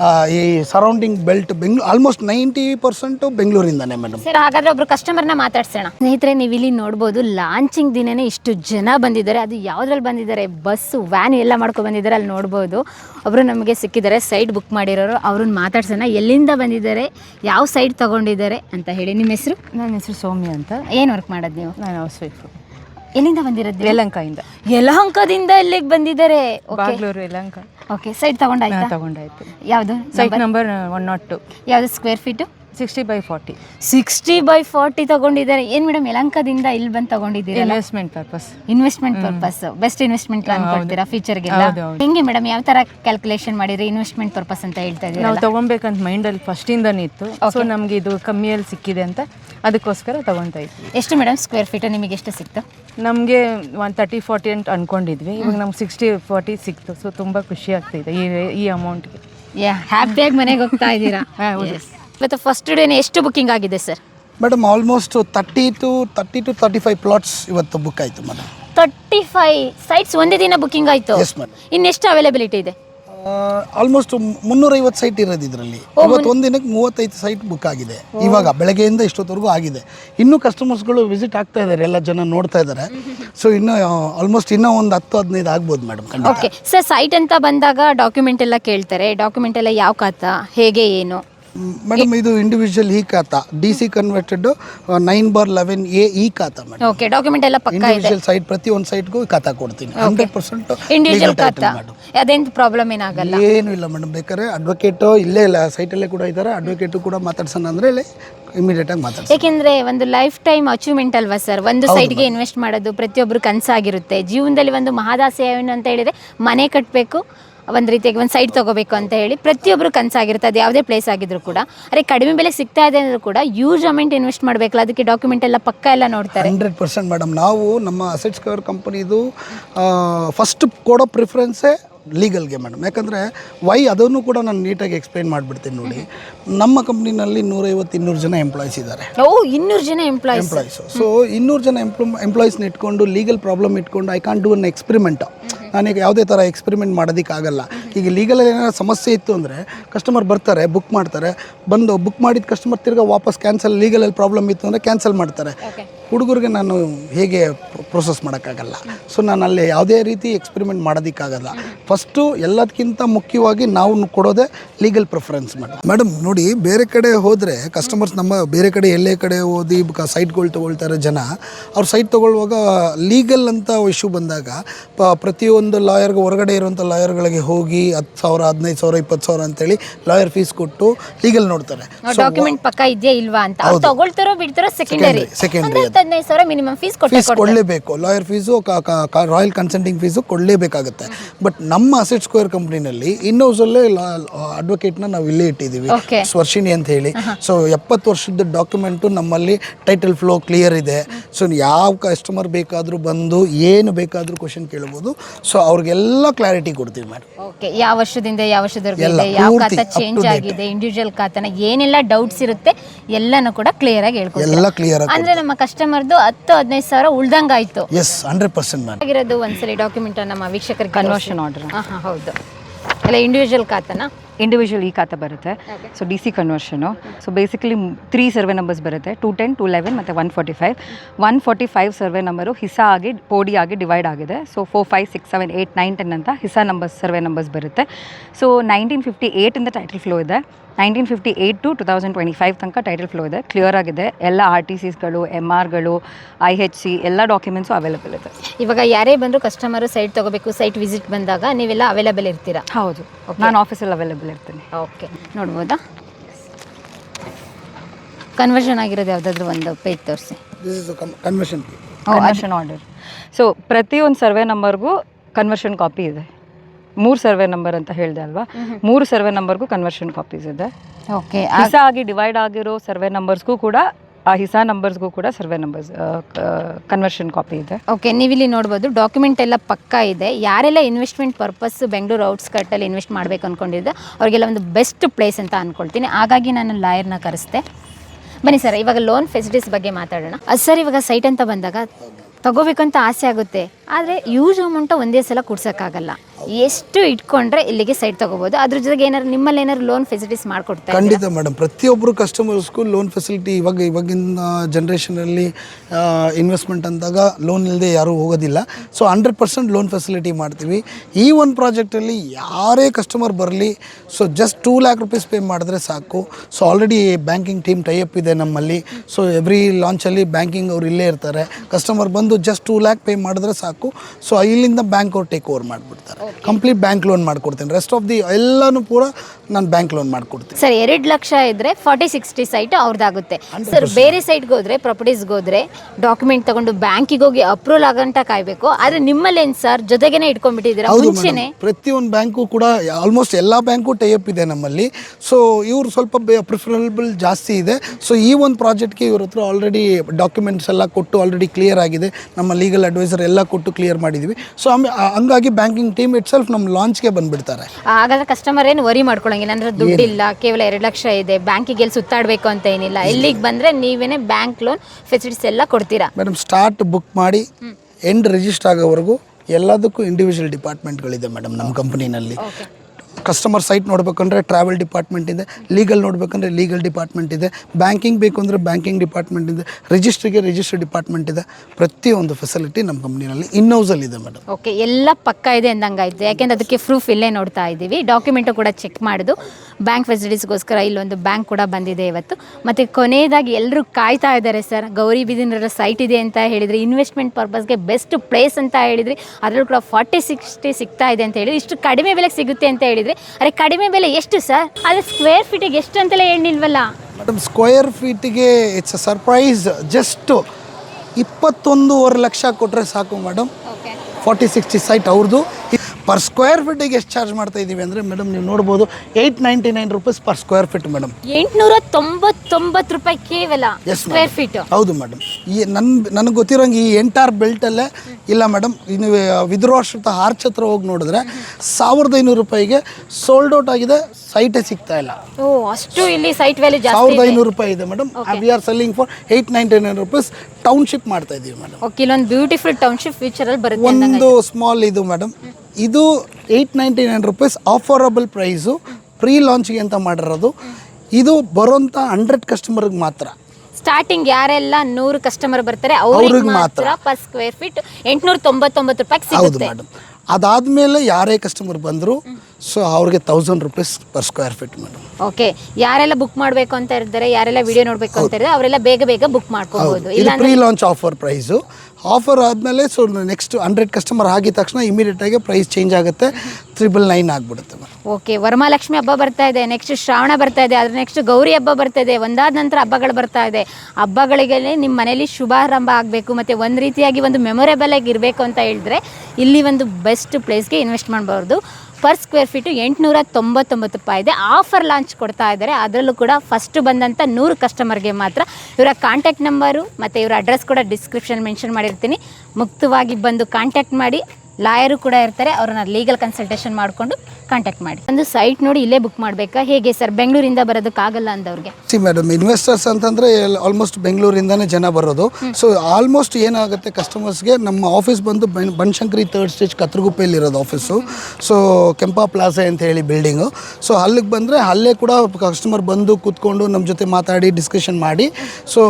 ಆ, ಈ surrounding belt Bengaluru almost ninety percent ಬೆಂಗಳೂರಿಂದಾನೆ madam sir ಹಾಗಾದ್ರೆ ಒಬ್ರು ಕಸ್ಟಮರ್ನ ಮಾತಾಡ್ಸೋಣ. ಸ್ನೇಹಿತರೆ ನೀವು ಇಲ್ಲಿ ನೋಡ್ಬೋದು ಲಾಂಚಿಂಗ್ ದಿನನೇ ಇಷ್ಟು ಜನ ಬಂದಿದ್ದಾರೆ. ಅದು ಯಾವ್ದ್ರಲ್ಲಿ ಬಂದಿದ್ದಾರೆ? ಬಸ್ ವ್ಯಾನ್ ಎಲ್ಲ ಮಾಡ್ಕೊಂಡು ಬಂದಿದ್ದಾರೆ. ಅಲ್ಲಿ ನೋಡ್ಬೋದು. ಒಬ್ರು ನಮಗೆ ಸಿಕ್ಕಿದ್ದಾರೆ. ಸೈಟ್ ಬುಕ್ ಮಾಡಿರೋರು ಅವ್ರನ್ನ ಮಾತಾಡ್ಸೋಣ. ಎಲ್ಲಿಂದ ಬಂದಿದ್ದಾರೆ? ಯಾವ ಸೈಡ್ ತಗೊಂಡಿದ್ದಾರೆ ಅಂತ ಹೇಳಿ. ನಿಮ್ಮ ಹೆಸರು? ನನ್ನ ಹೆಸರು ಸೌಮ್ಯ ಅಂತ. ಏನು ವರ್ಕ್ ಮಾಡೋದು ನೀವು? ನಾನು ಹೌಸ್ ವೈಫು ಎಲ್ಲಿಂದ ಬಂದಿರೋದು ಯಲಹಂಕದಿಂದ. ಯಲಹಂಕದಿಂದ ಇಲ್ಲಿಗೆ ಬಂದಿದ್ದಾರೆ? ಬಾಗ್ಲೂರು ಯಲಹಂಕ. ಓಕೆ ಸೈಟ್ ತಗೊಂಡಾಯ್ತು? ತಗೊಂಡಾಯ್ತು. ಯಾವುದು? Site number one nought two ಯಾವುದು square feet sixty by forty sixty by forty ತಗೊಂಡಿದ್ದಾರೆ. ಏನು ಮೇಡಮ್ ಯಲಂಕದಿಂದ ಇಲ್ಲಿ ಬಂದು ತಗೊಂಡಿದ್ದೀರಿ investment purpose investment purpose best investment plan ಕೊಡ್ತೀರಾ ಫ್ಯೂಚರ್ಗೆಲ್ಲ. ಹೆಂಗೆ ಮೇಡಮ್ ಯಾವ ತರ ಕ್ಯಾಲ್ಕುಲೇಷನ್ ಮಾಡಿದ್ರೆ ಇನ್ವೆಸ್ಟ್ಮೆಂಟ್ ಪರ್ಪಸ್ ಅಂತ ಹೇಳ್ತಾ ನಾವು ಇದ್ದೀರಲ್ಲ ತಗೊಬೇಕಂತ ಮೈಂಡಲ್ಲಿ ಫಸ್ಟಿಂದನೇ ಇತ್ತು. ಸೊ ನಮಗೆ ಇದು ಕಮ್ಮಿಯಲ್ಲಿ ಸಿಕ್ಕಿದೆ ಅಂತ ಅದಕ್ಕೋಸ್ಕರ ತಗೊತಾ ಇದ್ವಿ. ಎಷ್ಟು ಮೇಡಮ್ ಸ್ಕ್ವೇರ್ ಫೀಟ್ ನಿಮಗೆ ಎಷ್ಟು ಸಿಕ್ತು? ನಮಗೆ ಒನ್ ತರ್ಟಿ ಫಾರ್ಟಿ ಅಂತ ಅನ್ಕೊಂಡಿದ್ವಿ. ಇವಾಗ ನಮ್ಗೆ ಸಿಕ್ಸ್ಟಿ ಫಾರ್ಟಿ ಸಿಕ್ತು. ಸೊ ತುಂಬ ಖುಷಿ ಆಗ್ತಿದೆ ಈ ಈ ಅಮೌಂಟ್ಗೆ ಯಾ ಹ್ಯಾಪಿಯಾಗಿ ಮನೆಗೆ ಹೋಗ್ತಾ ಇದ್ದೀರಾ. ಇವತ್ತು ಫಸ್ಟ್ ಡೇನೆ ಎಷ್ಟು ಬುಕಿಂಗ್ ಆಗಿದೆ sir madam almost thirty two thirty two thirty five plots ಇವತ್ತು ಬುಕ್ ಆಯಿತು ಮೇಡಮ್ ತರ್ಟಿ ಫೈವ್ ಸೈಟ್ಸ್ ಒಂದೇ ದಿನ ಬುಕಿಂಗ್ ಆಯಿತು? ಎಸ್ ಮೇಡಮ್ ಇನ್ನೆಷ್ಟು ಅವೈಲೇಬಿಲಿಟಿ ಇದೆ? ಆಲ್ಮೋಸ್ಟ್ ಮುನ್ನೂರೈವತ್ತು ಸೈಟ್ ಇರೋದು ಇದರಲ್ಲಿ. ಇವತ್ತು ಒಂದು ದಿನಕ್ಕೆ ಮೂವತ್ತೈದು ಸೈಟ್ ಬುಕ್ ಆಗಿದೆ. ಇವಾಗ ಬೆಳಗ್ಗೆಯಿಂದ ಇಷ್ಟೊತ್ತವರೆಗೂ ಆಗಿದೆ. ಇನ್ನೂ ಕಸ್ಟಮರ್ಸ್ಗಳು ವಿಸಿಟ್ ಆಗ್ತಾ ಇದ್ದಾರೆ ಎಲ್ಲ ಜನ ನೋಡ್ತಾ ಇದ್ದಾರೆ ಸೊ ಇನ್ನು ಆಲ್ಮೋಸ್ಟ್ ಇನ್ನೂ ಒಂದು ಹತ್ತು ಹದಿನೈದು ಆಗ್ಬೋದು ಮೇಡಮ್ ಓಕೆ ಸರ್ ಸೈಟ್ ಅಂತ ಬಂದಾಗ ಡಾಕ್ಯುಮೆಂಟ್ ಎಲ್ಲ ಕೇಳ್ತಾರೆ. ಡಾಕ್ಯುಮೆಂಟ್ ಎಲ್ಲ ಯಾವ ಖಾತಾ? ಹೇಗೆ ಏನು? ಮೇಡಮ್ ಇದು individual E khata. D C converted nine bar eleven A E khata madam. Okay document ಎಲ್ಲ ಪಕ್ಕ ಇದೆ. ಇಂಡಿವಿಜುವಲ್ ಸೈಟ್ ಪ್ರತಿ ಒಂದು ಸೈಟ್ಗೂ ಖಾತಾ ಕೊಡ್ತೀನಿ. ಹಂಡ್ರೆಡ್ ಪರ್ಸೆಂಟ್ ಇಂಡಿವಿಜುವಲ್ ಖಾತಾ. ಅದೇನು ಪ್ರಾಬ್ಲಮ್ ಏನಾಗಲ್ಲ? ಏನು ಇಲ್ಲ ಮೇಡಮ್. ಬೇಕಾದ್ರೆ ಅಡ್ವೊಕೇಟು ಇಲ್ಲೇ ಇಲ್ಲ ಸೈಟಲ್ಲೇ ಕೂಡ ಇದ್ದಾರೆ. ಅಡ್ವೊಕೇಟು ಕೂಡ ಮಾತಾಡ್ಸೋಣ ಅಂದರೆ ಇಲ್ಲಿ ಇಮಿಡಿಯೇಟ್ ಆಗಿ ಮಾತಾಡ್ಸಿ ಏಕೆಂದ್ರೆ ಒಂದು ಲೈಫ್ ಟೈಮ್ ಅಚೀವ್ಮೆಂಟ್ ಅಲ್ವಾ ಸರ್ ಒಂದು ಸೈಡ್ಗೆ ಇನ್ವೆಸ್ಟ್ ಮಾಡೋದು ಪ್ರತಿಯೊಬ್ಬರು ಕನಸಾಗಿರುತ್ತೆ. ಜೀವನದಲ್ಲಿ ಒಂದು ಮಹಾದಾಸೆ ಏನು ಅಂತ ಹೇಳಿದ್ರೆ ಮನೆ ಕಟ್ಟಬೇಕು ಒಂದು ರೀತಿಯಾಗಿ ಒಂದು ಸೈಟ್ ತಗೋಬೇಕು ಅಂತ ಹೇಳಿ ಪ್ರತಿಯೊಬ್ಬರು ಕನಸಾಗಿರುತ್ತೆ, ಅದು ಯಾವುದೇ ಪ್ಲೇಸ್ ಆಗಿದ್ರು ಕೂಡ. ಅರೆ ಕಡಿಮೆ ಬೆಲೆ ಸಿಗ್ತಾ ಇದೆ ಅಂದ್ರೂ ಕೂಡ ಯೂಸ್ ಅಮೌಂಟ್ ಇನ್ವೆಸ್ಟ್ ಮಾಡಬೇಕಲ್ಲ, ಅದಕ್ಕೆ ಡಾಕ್ಯುಮೆಂಟ್ ಎಲ್ಲ ಪಕ್ಕ ಎಲ್ಲ ನೋಡ್ತಾರೆ. ಹಂಡ್ರೆಡ್ ಪರ್ಸೆಂಟ್ ಮೇಡಮ್ ನಾವು ನಮ್ಮ ಅಸೆಟ್ಸ್ ಕವರ್ ಕಂಪನಿದು ಫಸ್ಟ್ ಕೊಡೋ ಪ್ರಿಫರೆನ್ಸೇ ಲೀಗಲ್ಗೆ ಮೇಡಮ್ ಯಾಕಂದರೆ ವೈ ಅದನ್ನು ಕೂಡ ನಾನು ನೀಟಾಗಿ ಎಕ್ಸ್ಪ್ಲೈನ್ ಮಾಡಿಬಿಡ್ತೀನಿ ನೋಡಿ. ನಮ್ಮ ಕಂಪ್ನಿನಲ್ಲಿ ನೂರೈವತ್ತು ಇನ್ನೂರು ಜನ ಎಂಪ್ಲಾಯ್ಸ್ ಇದ್ದಾರೆ. ಓ ಇನ್ನೂರು ಜನ ಎಂಪ್ಲಾಯ್ಸ್ ಎಂಪ್ಲಾಯ್ಸ್ ಸೊ ಇನ್ನೂರು ಜನ ಎಂಪ್ಲ ಎಂಪ್ಲಾಯ್ಸ್ನ ಇಟ್ಕೊಂಡು ಲೀಗಲ್ ಪ್ರಾಬ್ಲಮ್ ಇಟ್ಕೊಂಡು I can't do an experiment ನಾನೀಗ ಯಾವುದೇ ಥರ ಎಕ್ಸ್ಪೆರಿಮೆಂಟ್ ಮಾಡೋದಕ್ಕಾಗಲ್ಲ. ಈಗ ಲೀಗಲಲ್ಲಿ ಏನಾದ್ರು ಸಮಸ್ಯೆ ಇತ್ತು ಅಂದರೆ ಕಸ್ಟಮರ್ ಬರ್ತಾರೆ ಬುಕ್ ಮಾಡ್ತಾರೆ. ಬಂದು ಬುಕ್ ಮಾಡಿದ ಕಸ್ಟಮರ್ ತಿರ್ಗಾ ವಾಪಸ್ ಕ್ಯಾನ್ಸಲ್ ಲೀಗಲಲ್ಲಿ ಪ್ರಾಬ್ಲಮ್ ಇತ್ತು ಅಂದರೆ ಕ್ಯಾನ್ಸಲ್ ಮಾಡ್ತಾರೆ. ಹುಡುಗರಿಗೆ ನಾನು ಹೇಗೆ ಪ್ರೊಸೆಸ್ ಮಾಡೋಕ್ಕಾಗಲ್ಲ. ಸೊ ನಾನು ಅಲ್ಲಿ ಯಾವುದೇ ರೀತಿ ಎಕ್ಸ್ಪೆರಿಮೆಂಟ್ ಮಾಡೋದಕ್ಕಾಗಲ್ಲ. ಫಸ್ಟು ಎಲ್ಲದಕ್ಕಿಂತ ಮುಖ್ಯವಾಗಿ ನಾವು ಕೊಡೋದೇ ಲೀಗಲ್ ಪ್ರಿಫರೆನ್ಸ್ ಮೇಡಮ್. ಮೇಡಮ್ ನೋಡಿ ಬೇರೆ ಕಡೆ ಹೋದರೆ ಕಸ್ಟಮರ್ಸ್ ನಮ್ಮ ಬೇರೆ ಕಡೆ ಎಲ್ಲೇ ಕಡೆ ಓದಿ ಸೈಟ್ಗಳು ತೊಗೊಳ್ತಾರೆ ಜನ. ಅವ್ರ ಸೈಟ್ ತೊಗೊಳ್ಳುವಾಗ ಲೀಗಲ್ ಅಂತ ಇಶ್ಯೂ ಬಂದಾಗ ಪ ಪ್ರತಿಯೊಂದು ಲಾಯರ್ಗೆ ಹೊರಗಡೆ ಇರುವಂಥ ಲಾಯರ್ಗಳಿಗೆ ಹೋಗಿ ಹತ್ತು ಸಾವಿರ ಹದಿನೈದು ಸಾವಿರ ಇಪ್ಪತ್ತು ಸಾವಿರ ಅಂತೇಳಿ ಲಾಯರ್ ಫೀಸ್ ಕೊಟ್ಟು ಲೀಗಲ್ ನೋಡ್ತಾರೆ. ಡಾಕ್ಯುಮೆಂಟ್ ಪಕ್ಕ ಇದೆಯಾ ಇಲ್ವಾ ಅಂತ? ತಗೊಳ್ತಾರೋ ಬಿಡ್ತಾರೋ ಸೆಕೆಂಡರಿ ಸೆಕೆಂಡರಿ ಅದು. ಹದಿನೈದು ಸಾವಿರ ಮಿನಿಮಮ್ ಫೀಸ್ ಫೀಸ್ ಕೊಡಲೇಬೇಕು. Lawyer fees royal consulting fees ಕೊಡಲೇಬೇಕಾಗುತ್ತೆ. But ನಮ್ಮ ಅಸೆಟ್ ಸ್ಕ್ವೇರ್ ಕಂಪ್ನಿನಲ್ಲಿ ಇನ್ನೊಸಲ್ಲೇ ಅಡ್ವೊಕೇಟ್ನ ನಾವು ಇಲ್ಲೇ ಇಟ್ಟಿದ್ದೀವಿ. ಸ್ವರ್ಷಿಣಿ ಅಂತ ಹೇಳಿ. ಸೊ ಎಪ್ಪತ್ತು ವರ್ಷದ ಡಾಕ್ಯುಮೆಂಟು ನಮ್ಮಲ್ಲಿ ಟೈಟಲ್ ಫ್ಲೋ ಕ್ಲಿಯರ್ ಇದೆ. ಸೊ ಯಾವ ಕಸ್ಟಮರ್ ಬೇಕಾದರೂ ಬಂದು ಏನು ಬೇಕಾದರೂ ಕ್ವಶನ್ ಕೇಳ್ಬೋದು. ಸೊ ಅವ್ರಿಗೆಲ್ಲ ಕ್ಲಾರಿಟಿ ಕೊಡ್ತೀವಿ ಮೇಡಮ್ ಓಕೆ ಯಾವ ವರ್ಷದಿಂದ ಯಾವ ವರ್ಷದವರೆಗೆ ಯಾವ ಖಾತೆ ಚೇಂಜ್ ಆಗಿದೆ ಇಂಡಿವಿಜುವಲ್ ಖಾತೆನ ಏನೆಲ್ಲ ಡೌಟ್ಸ್ ಇರುತ್ತೆ ಎಲ್ಲನೂ ಕೂಡ ಕ್ಲಿಯರ್ ಆಗಿ ಹೇಳ್ಕೊಡ್ತೀವಿ ಎಲ್ಲ ಕ್ಲಿಯರ್ ಆಗಿ ಅಂದ್ರೆ ನಮ್ಮ ಕಸ್ಟಮರ್ದು ಹತ್ತು ಹದಿನೈದು ಸಾವಿರ ಉಳ್ದಂಗಾಯ್ತು. ಎಸ್ ಹಂಡ್ರೆಡ್ ಪರ್ಸೆಂಟ್ ಮ್ಯಾಮ್ ಆಗಿರೋದು ಒಂದ್ಸಲಿ ಡಾಕ್ಯುಮೆಂಟ್ ನಮ್ಮ ವೀಕ್ಷಕರಿಗೆ ಕನ್ವರ್ಷನ್ ಆರ್ಡರ್ ಹಾಂ ಹಾ ಹೌದು. ಎಲ್ಲ ಇಂಡಿವಿಜುವಲ್ ಖಾತಾನ? ಇಂಡಿವಿಜುವಲ್ ಈ ಖಾತೆ ಬರುತ್ತೆ so D C conversion so basically three survey numbers ಬರುತ್ತೆ. ಟು ಟೆನ್ ಟು ಲೆವೆನ್ ಮತ್ತು one forty five one forty five survey number ಹಿಸಾ ಆಗಿ ಪೋಡಿ ಆಗಿ ಡಿವೈಡ್ ಆಗಿದೆ. So four five six seven eight nine ten ಅಂತ ಹಿಸಾ ನಂಬರ್ಸ್ ಸರ್ವೆ ನಂಬರ್ಸ್ ಬರುತ್ತೆ. So nineteen fifty ಏಯ್ಟಿಂದ ಟೈಟಲ್ ಫ್ಲೋ ಇದೆ. Nineteen fifty eight to two thousand twenty five ತನಕ ಟೈಟಲ್ ಫ್ಲೋ ಇದೆ. ಕ್ಲಿಯರ್ ಆಗಿದೆ. ಎಲ್ಲ ಆರ್ ಟಿ ಸಿಸ್ಗಳು ಎಂ ಆರ್ಗಳು ಐ ಹೆಚ್ ಸಿ ಎಲ್ಲ ಡಾಕ್ಯುಮೆಂಟ್ಸು ಅವೈಲೇಬಲ್ ಇದೆ. ಇವಾಗ ಯಾರೇ ಬಂದರೂ ಕಸ್ಟಮರು ಸೈಟ್ ತಗೋಬೇಕು ಸೈಟ್ ವಿಸಿಟ್ ಬಂದಾಗ ನೀವೆಲ್ಲ ಅವೈಲೇಬಲ್ ಇರ್ತೀರಾ? ಹೌದು. ನಾನು ಆಫೀಸಲ್ಲಿ ಅವೈಲೇಬಲ್ ಇರ್ತೀನಿ. ಓಕೆ. ನೋಡ್ಬೋದಾ? ಕನ್ವರ್ಷನ್ ಆಗಿರೋದು ಯಾವುದಾದ್ರೂ ಒಂದು ಪೇಜ್ ತೋರಿಸಿ. This is convention conversion order so ಪ್ರತಿಯೊಂದು ಸರ್ವೆ ನಂಬರ್ಗೂ ಕನ್ವರ್ಷನ್ ಕಾಪಿ ಇದೆ. ಮೂರು ಸರ್ವೆ ನಂಬರ್ ಅಂತ ಹೇಳಿದೆ ಅಲ್ವಾ? ಮೂರು ಸರ್ವೆ ನಂಬರ್ಗೂ ಕನ್ವರ್ಷನ್ ಕಾಪೀಸ್ ಇದೆ. ಓಕೆ ಆಗಿ ಡಿವೈಡ್ ಆಗಿರೋ ಸರ್ವೆ ನಂಬರ್ಸ್ಗೂ ಕೂಡ ಆ ಹಿಸಾ ನಂಬರ್ಸ್ಗೂ ಕೂಡ ಸರ್ವೆ ನಂಬರ್ಸ್ ಕನ್ವರ್ಷನ್ ಕಾಪಿ ಇದೆ. ಓಕೆ ನೀವಿಲ್ಲಿ ನೋಡ್ಬೋದು ಡಾಕ್ಯುಮೆಂಟ್ ಎಲ್ಲ ಪಕ್ಕಾ ಇದೆ. ಯಾರೆಲ್ಲ ಇನ್ವೆಸ್ಟ್ಮೆಂಟ್ ಪರ್ಪಸ್ ಬೆಂಗಳೂರು ಔಟ್ಸ್ಕರ್ಟಲ್ಲಿ ಇನ್ವೆಸ್ಟ್ ಮಾಡಬೇಕು ಅಂದ್ಕೊಂಡಿದ್ದೆ ಅವರಿಗೆಲ್ಲ ಒಂದು ಬೆಸ್ಟ್ ಪ್ಲೇಸ್ ಅಂತ ಅಂದ್ಕೊಳ್ತೀನಿ ಹಾಗಾಗಿ ನಾನು ಲಾಯರ್ನ ಕರೆಸ್ದೆ. ಬನ್ನಿ ಸರ್, ಇವಾಗ ಲೋನ್ ಫೆಸಿಲಿಟೀಸ್ ಬಗ್ಗೆ ಮಾತಾಡೋಣ. ಅದು ಸರ್, ಇವಾಗ ಸೈಟ್ ಅಂತ ಬಂದಾಗ ತಗೋಬೇಕಂತ ಆಸೆ ಆಗುತ್ತೆ. ಆದರೆ ಯೂಸ್ ಅಮೌಂಟ ಒಂದೇ ಸಲ ಕೊಡ್ಸೋಕ್ಕಾಗಲ್ಲ. ಎಷ್ಟು ಇಟ್ಕೊಂಡ್ರೆ ಇಲ್ಲಿಗೆ ಸೈಟ್ ತಗೋಬಹುದು ಅದ್ರ ಜೊತೆಗೆ ಏನಾದ್ರು ನಿಮ್ಮಲ್ಲಿ ಏನಾದ್ರು ಲೋನ್ ಫೆಸಿಲಿಟೀಸ್ ಮಾಡ್ಕೊಡ್ತಾರೆ ಖಂಡಿತ ಮೇಡಮ್ ಪ್ರತಿಯೊಬ್ಬರು ಕಸ್ಟಮರ್ಸ್ಗೂ ಲೋನ್ ಫೆಸಿಲಿಟಿ ಇವಾಗ ಇವಾಗಿನ ಜನ್ರೇಷನಲ್ಲಿ ಇನ್ವೆಸ್ಟ್ಮೆಂಟ್ ಅಂದಾಗ ಲೋನ್ ಇಲ್ಲದೆ ಯಾರೂ ಹೋಗೋದಿಲ್ಲ. So hundred percent loan facility ಮಾಡ್ತೀವಿ. ಈ ಒಂದು ಪ್ರಾಜೆಕ್ಟಲ್ಲಿ ಯಾರೇ ಕಸ್ಟಮರ್ ಬರಲಿ so just two lakh rupees pay ಮಾಡಿದ್ರೆ ಸಾಕು. So already banking team tie up ಇದೆ ನಮ್ಮಲ್ಲಿ. ಸೊ ಎವ್ರಿ ಲಾಂಚಲ್ಲಿ ಬ್ಯಾಂಕಿಂಗ್ ಅವ್ರು ಇಲ್ಲೇ ಇರ್ತಾರೆ. ಕಸ್ಟಮರ್ ಬಂದು ಜಸ್ಟ್ ಟೂ ಲ್ಯಾಕ್ ಪೇ ಮಾಡಿದ್ರೆ ಸಾಕು. ಸೊ ಇಲ್ಲಿಂದ ಬ್ಯಾಂಕ್ ಅವ್ರು ಟೇಕ್ ಓವರ್ ಮಾಡಿಬಿಡ್ತಾರೆ. ಕಂಪ್ಲೀಟ್ ಬ್ಯಾಂಕ್ ಲೋನ್ ಮಾಡ್ಕೊಡ್ತೀನಿ. ರೆಸ್ಟ್ ಆಫ್ ದಿ ಎಲ್ಲನೂ ಕೂಡ ನಾನು ಬ್ಯಾಂಕ್ ಲೋನ್ ಮಾಡ್ಕೊಡ್ತೀನಿ. ಸರ್ ಎರಡು ಲಕ್ಷ ಇದ್ರೆ ಫಾರ್ಟಿ ಸಿಕ್ಸ್ಟಿ ಸೈಟ್ ಅವ್ರದ್ದಾಗುತ್ತೆ ಸರ್ ಬೇರೆ ಸೈಟ್ಗೆ ಹೋದ್ರೆ ಪ್ರಾಪರ್ಟೀಸ್ಗೆ ಹೋದ್ರೆ ಡಾಕ್ಯುಮೆಂಟ್ ತಗೊಂಡು ಬ್ಯಾಂಕಿಗೆ ಹೋಗಿ ಅಪ್ರೂವಲ್ ಆಗಂಟ ಕಾಯ್ಬೇಕು. ಆದ್ರೆ ನಿಮ್ಮಲ್ಲಿ ಏನು ಸರ್ ಜೊತೆಗೇನೆ ಇಟ್ಕೊಂಡ್ಬಿಟ್ಟಿದ್ದೀರಾ? ಮುಂಚೆನೆ? ಪ್ರತಿಯೊಂದು ಬ್ಯಾಂಕು ಕೂಡ ಆಲ್ಮೋಸ್ಟ್ ಎಲ್ಲ ಬ್ಯಾಂಕು ಟೈಅಪ್ ಇದೆ ನಮ್ಮಲ್ಲಿ. ಸೊ ಇವ್ರು ಸ್ವಲ್ಪ ಪ್ರಿಫರಬಲ್ ಜಾಸ್ತಿ ಇದೆ. ಸೊ ಈ ಒಂದು ಪ್ರಾಜೆಕ್ಟ್ಗೆ ಇವ್ರ ಹತ್ರ ಆಲ್ರೆಡಿ ಡಾಕ್ಯುಮೆಂಟ್ಸ್ ಎಲ್ಲ ಕೊಟ್ಟು ಆಲ್ರೆಡಿ ಕ್ಲಿಯರ್ ಆಗಿದೆ. ನಮ್ಮ ಲೀಗಲ್ ಅಡ್ವೈಸರ್ ಎಲ್ಲ ಕೊಟ್ಟು ಕ್ಲಿಯರ್ ಮಾಡಿದೀವಿ. ಸೊ ಆಮೇಲೆ ಹಂಗಾಗಿ ಬ್ಯಾಂಕಿಂಗ್ ಟೀಮ್ ಇಟ್ ಸೆಲ್ಫ್ ನಮ್ಮ ಲಾಂಚ್ಗೆ ಬಂದ್ಬಿಡ್ತಾರೆ. ಹಾಗಾದ್ರೆ ಕಸ್ಟಮರ್ ಏನು ವರಿ ಮಾಡ್ಕೊಳಂಗಿಲ್ಲ. ಅಂದ್ರೆ ದುಡ್ಡಿಲ್ಲ ಕೇವಲ ಎರಡು ಲಕ್ಷ ಇದೆ ಬ್ಯಾಂಕಿಗೆ ಎಲ್ಲಿ ಸುತ್ತಾಡಬೇಕು ಅಂತ ಏನಿಲ್ಲ. ಇಲ್ಲಿಗೆ ಬಂದ್ರೆ ನೀವೇನೆ ಬ್ಯಾಂಕ್ ಲೋನ್ ಫೆಸಿಲಿಟೀಸ್ ಎಲ್ಲ ಕೊಡ್ತೀರಾ? ಮೇಡಮ್ ಸ್ಟಾರ್ಟ್ ಬುಕ್ ಮಾಡಿ ಎಂಡ್ ರಿಜಿಸ್ಟರ್ ಆಗೋವರೆಗೂ ಎಲ್ಲದಕ್ಕೂ ಇಂಡಿವಿಜುವಲ್ ಡಿಪಾರ್ಟ್ಮೆಂಟ್ಗಳಿದೆ ಮೇಡಮ್ ನಮ್ಮ ಕಂಪ್ನಿನಲ್ಲಿ ಕಸ್ಟಮರ್ ಸೈಟ್ ನೋಡ್ಬೇಕಂದ್ರೆ ಟ್ರಾವೆಲ್ ಡಿಪಾರ್ಟ್ಮೆಂಟ್ ಇದೆ ಲೀಗಲ್ ನೋಡ್ಬೇಕಂದ್ರೆ ಲೀಗಲ್ ಡಿಪಾರ್ಟ್ಮೆಂಟ್ ಇದೆ ಬ್ಯಾಂಕಿಂಗ್ ಬೇಕು ಅಂದರೆ ಬ್ಯಾಂಕಿಂಗ್ ಡಿಪಾರ್ಟ್ಮೆಂಟ್ ಇದೆ ರಿಜಿಸ್ಟ್ರಿಗೆ ರಿಜಿಸ್ಟರ್ ಡಿಪಾರ್ಟ್ಮೆಂಟ್ ಇದೆ. ಪ್ರತಿಯೊಂದು ಫೆಸಿಲಿಟಿ ನಮ್ಮ ಕಂಪ್ನಿನಲ್ಲಿ ಇನ್ನೌಸಲ್ಲಿ ಇದೆ ಮೇಡಮ್ ಓಕೆ ಎಲ್ಲ ಪಕ್ಕ ಇದೆ ಅಂದಂಗಾಯ್ತು ಯಾಕೆಂದ್ರೆ ಅದಕ್ಕೆ ಪ್ರೂಫ್ ಇಲ್ಲೇ ನೋಡ್ತಾ ಇದ್ದೀವಿ. ಡಾಕ್ಯುಮೆಂಟು ಕೂಡ ಚೆಕ್ ಮಾಡಿದ್ದು ಬ್ಯಾಂಕ್ ಫೆಸಿಲಿಟೀಸ್ಗೋಸ್ಕರ ಇಲ್ಲೊಂದು ಬ್ಯಾಂಕ್ ಕೂಡ ಬಂದಿದೆ ಇವತ್ತು. ಮತ್ತು ಕೊನೆಯದಾಗಿ ಎಲ್ಲರೂ ಕಾಯ್ತಾ ಇದ್ದಾರೆ ಸರ್. ಗೌರಿ ಬಿದಿನರ ಸೈಟ್ ಇದೆ ಅಂತ ಹೇಳಿದರೆ. ಇನ್ವೆಸ್ಟ್ಮೆಂಟ್ ಪರ್ಪಸ್ಗೆ ಬೆಸ್ಟ್ ಪ್ಲೇಸ್ ಅಂತ ಹೇಳಿದ್ರಿ. ಅದರಲ್ಲೂ ಕೂಡ ಫಾರ್ಟಿ ಸಿಕ್ಸ್ಟಿ ಸಿಗ್ತಾ ಇದೆ ಅಂತ ಹೇಳಿದ್ರಿ. ಇಷ್ಟು ಕಡಿಮೆ ಬೆಲೆಗೆ ಸಿಗುತ್ತೆ ಅಂತ ಹೇಳಿದ್ರಿ. ಅರೆ ಕಡಿಮೆ ಬೆಲೆ ಎಷ್ಟು ಸರ್? ಅದು ಸ್ಕ್ವೇರ್ ಫೀಟಿಗೆ ಎಷ್ಟು ಅಂತೆಲ್ಲ ಹೇಳಿಲ್ವಲ್ಲ? ಮೇಡಮ್ ಸ್ಕ್ವೇರ್ ಫೀಟಿಗೆ ಇಟ್ಸ್ ಅ ಸರ್ಪ್ರೈಸ್ ಜಸ್ಟ್ ಇಪ್ಪತ್ತೊಂದೂವರೆ ಲಕ್ಷ ಕೊಟ್ಟರೆ ಸಾಕು ಮೇಡಮ್ ಫಾರ್ಟಿ ಸಿಕ್ಸ್ಟಿ ಸೈಟ್ ಅವ್ರದ್ದು. ಪರ್ ಸ್ಕ್ವೇರ್ ಫೀಟಿಗೆ ಎಷ್ಟು ಚಾರ್ಜ್ ಮಾಡ್ತಾ ಇದ್ದೀವಿ ಅಂದರೆ ಮೇಡಮ್ ನೀವು ನೋಡ್ಬೋದು eight ninety nine rupees per square feet madam. ಎಂಟುನೂರ ತೊಂಬತ್ತೊಂಬತ್ತು ರೂಪಾಯಿ ಕೇವಲ ಸ್ಕ್ವೇರ್ ಫೀಟ್ ಹೌದು ಮೇಡಮ್ ಈ ನನ್ನ ನನಗೆ ಗೊತ್ತಿರೋಂಗೆ ಈ ಎಂಟಾರ್ ಬೆಲ್ಟಲ್ಲೇ ಇಲ್ಲ ಮೇಡಮ್ ಇನ್ನು ವಿದ್ರೋಶ್ರತ ಆರ್ಚ್ ಹತ್ರ ಹೋಗಿ ನೋಡಿದ್ರೆ ಸಾವಿರದ ಐನೂರು ರೂಪಾಯಿಗೆ ಸೋಲ್ಡ್ ಔಟ್ ಆಗಿದೆ ಸೈಟೇ ಸಿಗ್ತಾ ಇಲ್ಲ. ಓ ಅಷ್ಟು ಇಲ್ಲಿ ಸೈಟ್ ವ್ಯಾಲ್ಯೂ ಜಾಸ್ತಿ ಸಾವಿರದ ಐನೂರು ರೂಪಾಯಿ ಇದೆ madam we are selling for eight ninety nine rupees township ಮಾಡ್ತಾ ಇದ್ದೀವಿ ಮೇಡಮ್ ಓಕೆ ಇಲ್ಲೊಂದು ಬ್ಯೂಟಿಫುಲ್ ಟೌನ್ಶಿಪ್ ಫ್ಯೂಚರಲ್ಲಿ ಬರುತ್ತೆ ಒಂದು ಸ್ಮಾಲ್ ಇದು ಮೇಡಮ್ ಇದು eight ninety nine rupees affordable price pre ಲಾಂಚ್ಗೆ ಅಂತ ಮಾಡಿರೋದು. ಇದು ಬರೋಂಥ ಹಂಡ್ರೆಡ್ ಕಸ್ಟಮರ್ಗೆ ಮಾತ್ರ. ಸ್ಟಾರ್ಟಿಂಗ್ ಯಾರೆಲ್ಲ ನೂರು ಕಸ್ಟಮರ್ ಬರ್ತಾರೆ ಅವ್ರಿಗೆ ಅವ್ರಿಗೆ ಮಾತ್ರ. ಪರ್ ಸ್ಕ್ವೇರ್ ಫೀಟ್ ಎಂಟುನೂರ ತೊಂಬತ್ತೊಂಬತ್ತು ರೂಪಾಯಿ ಹೌದು ಸಿಗುತ್ತೆ ಮೇಡಮ್ ಅದಾದಮೇಲೆ ಯಾರೇ ಕಸ್ಟಮರ್ ಬಂದ್ರು ಸೊ ಅವ್ರಿಗೆ thousand rupees per square feet madam okay ಯಾರೆಲ್ಲ ಬುಕ್ ಮಾಡಬೇಕು ಅಂತ ಇರ್ತಾರೆ ಯಾರೆಲ್ಲ ವಿಡಿಯೋ ನೋಡಬೇಕು ಅಂತ ಇರ್ತಾರೆ ಅವರೆಲ್ಲ ಬೇಗ ಬೇಗ ಬುಕ್ ಮಾಡ್ಕೋಬಹುದು ಇದು pre launch offer price offer ಆದಮೇಲೆ ಸೊ ನೆಕ್ಸ್ಟ್ ಹಂಡ್ರೆಡ್ ಕಸ್ಟಮರ್ ಆಗಿದ ತಕ್ಷಣ ಇಮಿಡಿಯೇಟ್ ಆಗಿ ಪ್ರೈಸ್ ಚೇಂಜ್ ಆಗುತ್ತೆ. ತ್ರಿಬಲ್ ನೈನ್ ಆಗಿಬಿಡುತ್ತೆ ಓಕೆ ವರಮಹಾಲಕ್ಷ್ಮಿ ಹಬ್ಬ ಬರ್ತಾ ಇದೆ. ನೆಕ್ಸ್ಟ್ ಶ್ರಾವಣ ಬರ್ತಾ ಇದೆ. ಅದ್ರ ನೆಕ್ಸ್ಟ್ ಗೌರಿ ಹಬ್ಬ ಬರ್ತಾ ಇದೆ. ಒಂದಾದ ನಂತರ ಹಬ್ಬಗಳು ಬರ್ತಾ ಇದೆ. ಹಬ್ಬಗಳಿಗೆ ನಿಮ್ಮ ಮನೇಲಿ ಶುಭಾರಂಭ ಆಗಬೇಕು. ಮತ್ತು ಒಂದು ರೀತಿಯಾಗಿ ಒಂದು ಮೆಮೊರೇಬಲ್ ಆಗಿ ಇರಬೇಕು ಅಂತ ಹೇಳಿದ್ರೆ, ಇಲ್ಲಿ ಒಂದು ಬೆಸ್ಟ್ ಪ್ಲೇಸ್ಗೆ ಇನ್ವೆಸ್ಟ್ ಮಾಡಬಾರ್ದು. ಪರ್ ಸ್ಕ್ವೇರ್ ಫೀಟು ಎಂಟುನೂರ ತೊಂಬತ್ತೊಂಬತ್ತು ರೂಪಾಯಿ ಇದೆ. ಆಫರ್ ಲಾಂಚ್ ಕೊಡ್ತಾ ಇದ್ದಾರೆ. ಅದರಲ್ಲೂ ಕೂಡ ಫಸ್ಟ್ ಬಂದಂಥ ನೂರು ಕಸ್ಟಮರ್ಗೆ ಮಾತ್ರ. ಇವರ ಕಾಂಟ್ಯಾಕ್ಟ್ ನಂಬರು ಮತ್ತು ಇವರ ಅಡ್ರೆಸ್ ಕೂಡ ಡಿಸ್ಕ್ರಿಪ್ಷನ್ ಮೆನ್ಷನ್ ಮಾಡಿರ್ತೀನಿ. ಮುಕ್ತವಾಗಿ ಬಂದು ಕಾಂಟ್ಯಾಕ್ಟ್ ಮಾಡಿ. ಲಾಯರು ಕೂಡ ಇರ್ತಾರೆ ಅವ್ರನ್ನ ಲೀಗಲ್ ಕನ್ಸಲ್ಟೇಷನ್ ಮಾಡಿಕೊಂಡು ಕಾಂಟ್ಯಾಕ್ಟ್ ಮಾಡಿ. ಒಂದು ಸೈಟ್ ನೋಡಿ ಇಲ್ಲೇ ಬುಕ್ ಮಾಡಬೇಕಾ? ಹೇಗೆ ಸರ್ ಬೆಂಗಳೂರಿಂದ ಬರೋದಕ್ಕಾಗಲ್ಲ ಅಂದವ್ರಿಗೆ. ಸಿ ಮೇಡಮ್ ಇನ್ವೆಸ್ಟರ್ಸ್ ಅಂತಂದರೆ ಆಲ್ಮೋಸ್ಟ್ ಬೆಂಗಳೂರಿಂದನೇ ಜನ ಬರೋದು. ಸೊ ಆಲ್ಮೋಸ್ಟ್ ಏನಾಗುತ್ತೆ ಕಸ್ಟಮರ್ಸ್ಗೆ ನಮ್ಮ ಆಫೀಸ್ ಬಂದು ಬನ್ ಬನಶಂಕರಿ ತರ್ಡ್ ಸ್ಟೇಜ್ ಕತ್ರಗುಪ್ಪೆಯಲ್ಲಿರೋದು ಆಫೀಸು ಸೊ ಕೆಂಪಾ ಪ್ಲಾಸೆ ಅಂತ ಹೇಳಿ ಬಿಲ್ಡಿಂಗು ಸೊ ಅಲ್ಲಿಗೆ ಬಂದರೆ ಅಲ್ಲೇ ಕೂಡ ಕಸ್ಟಮರ್ ಬಂದು ಕೂತ್ಕೊಂಡು ನಮ್ಮ ಜೊತೆ ಮಾತಾಡಿ ಡಿಸ್ಕಷನ್ ಮಾಡಿ. ಸೊ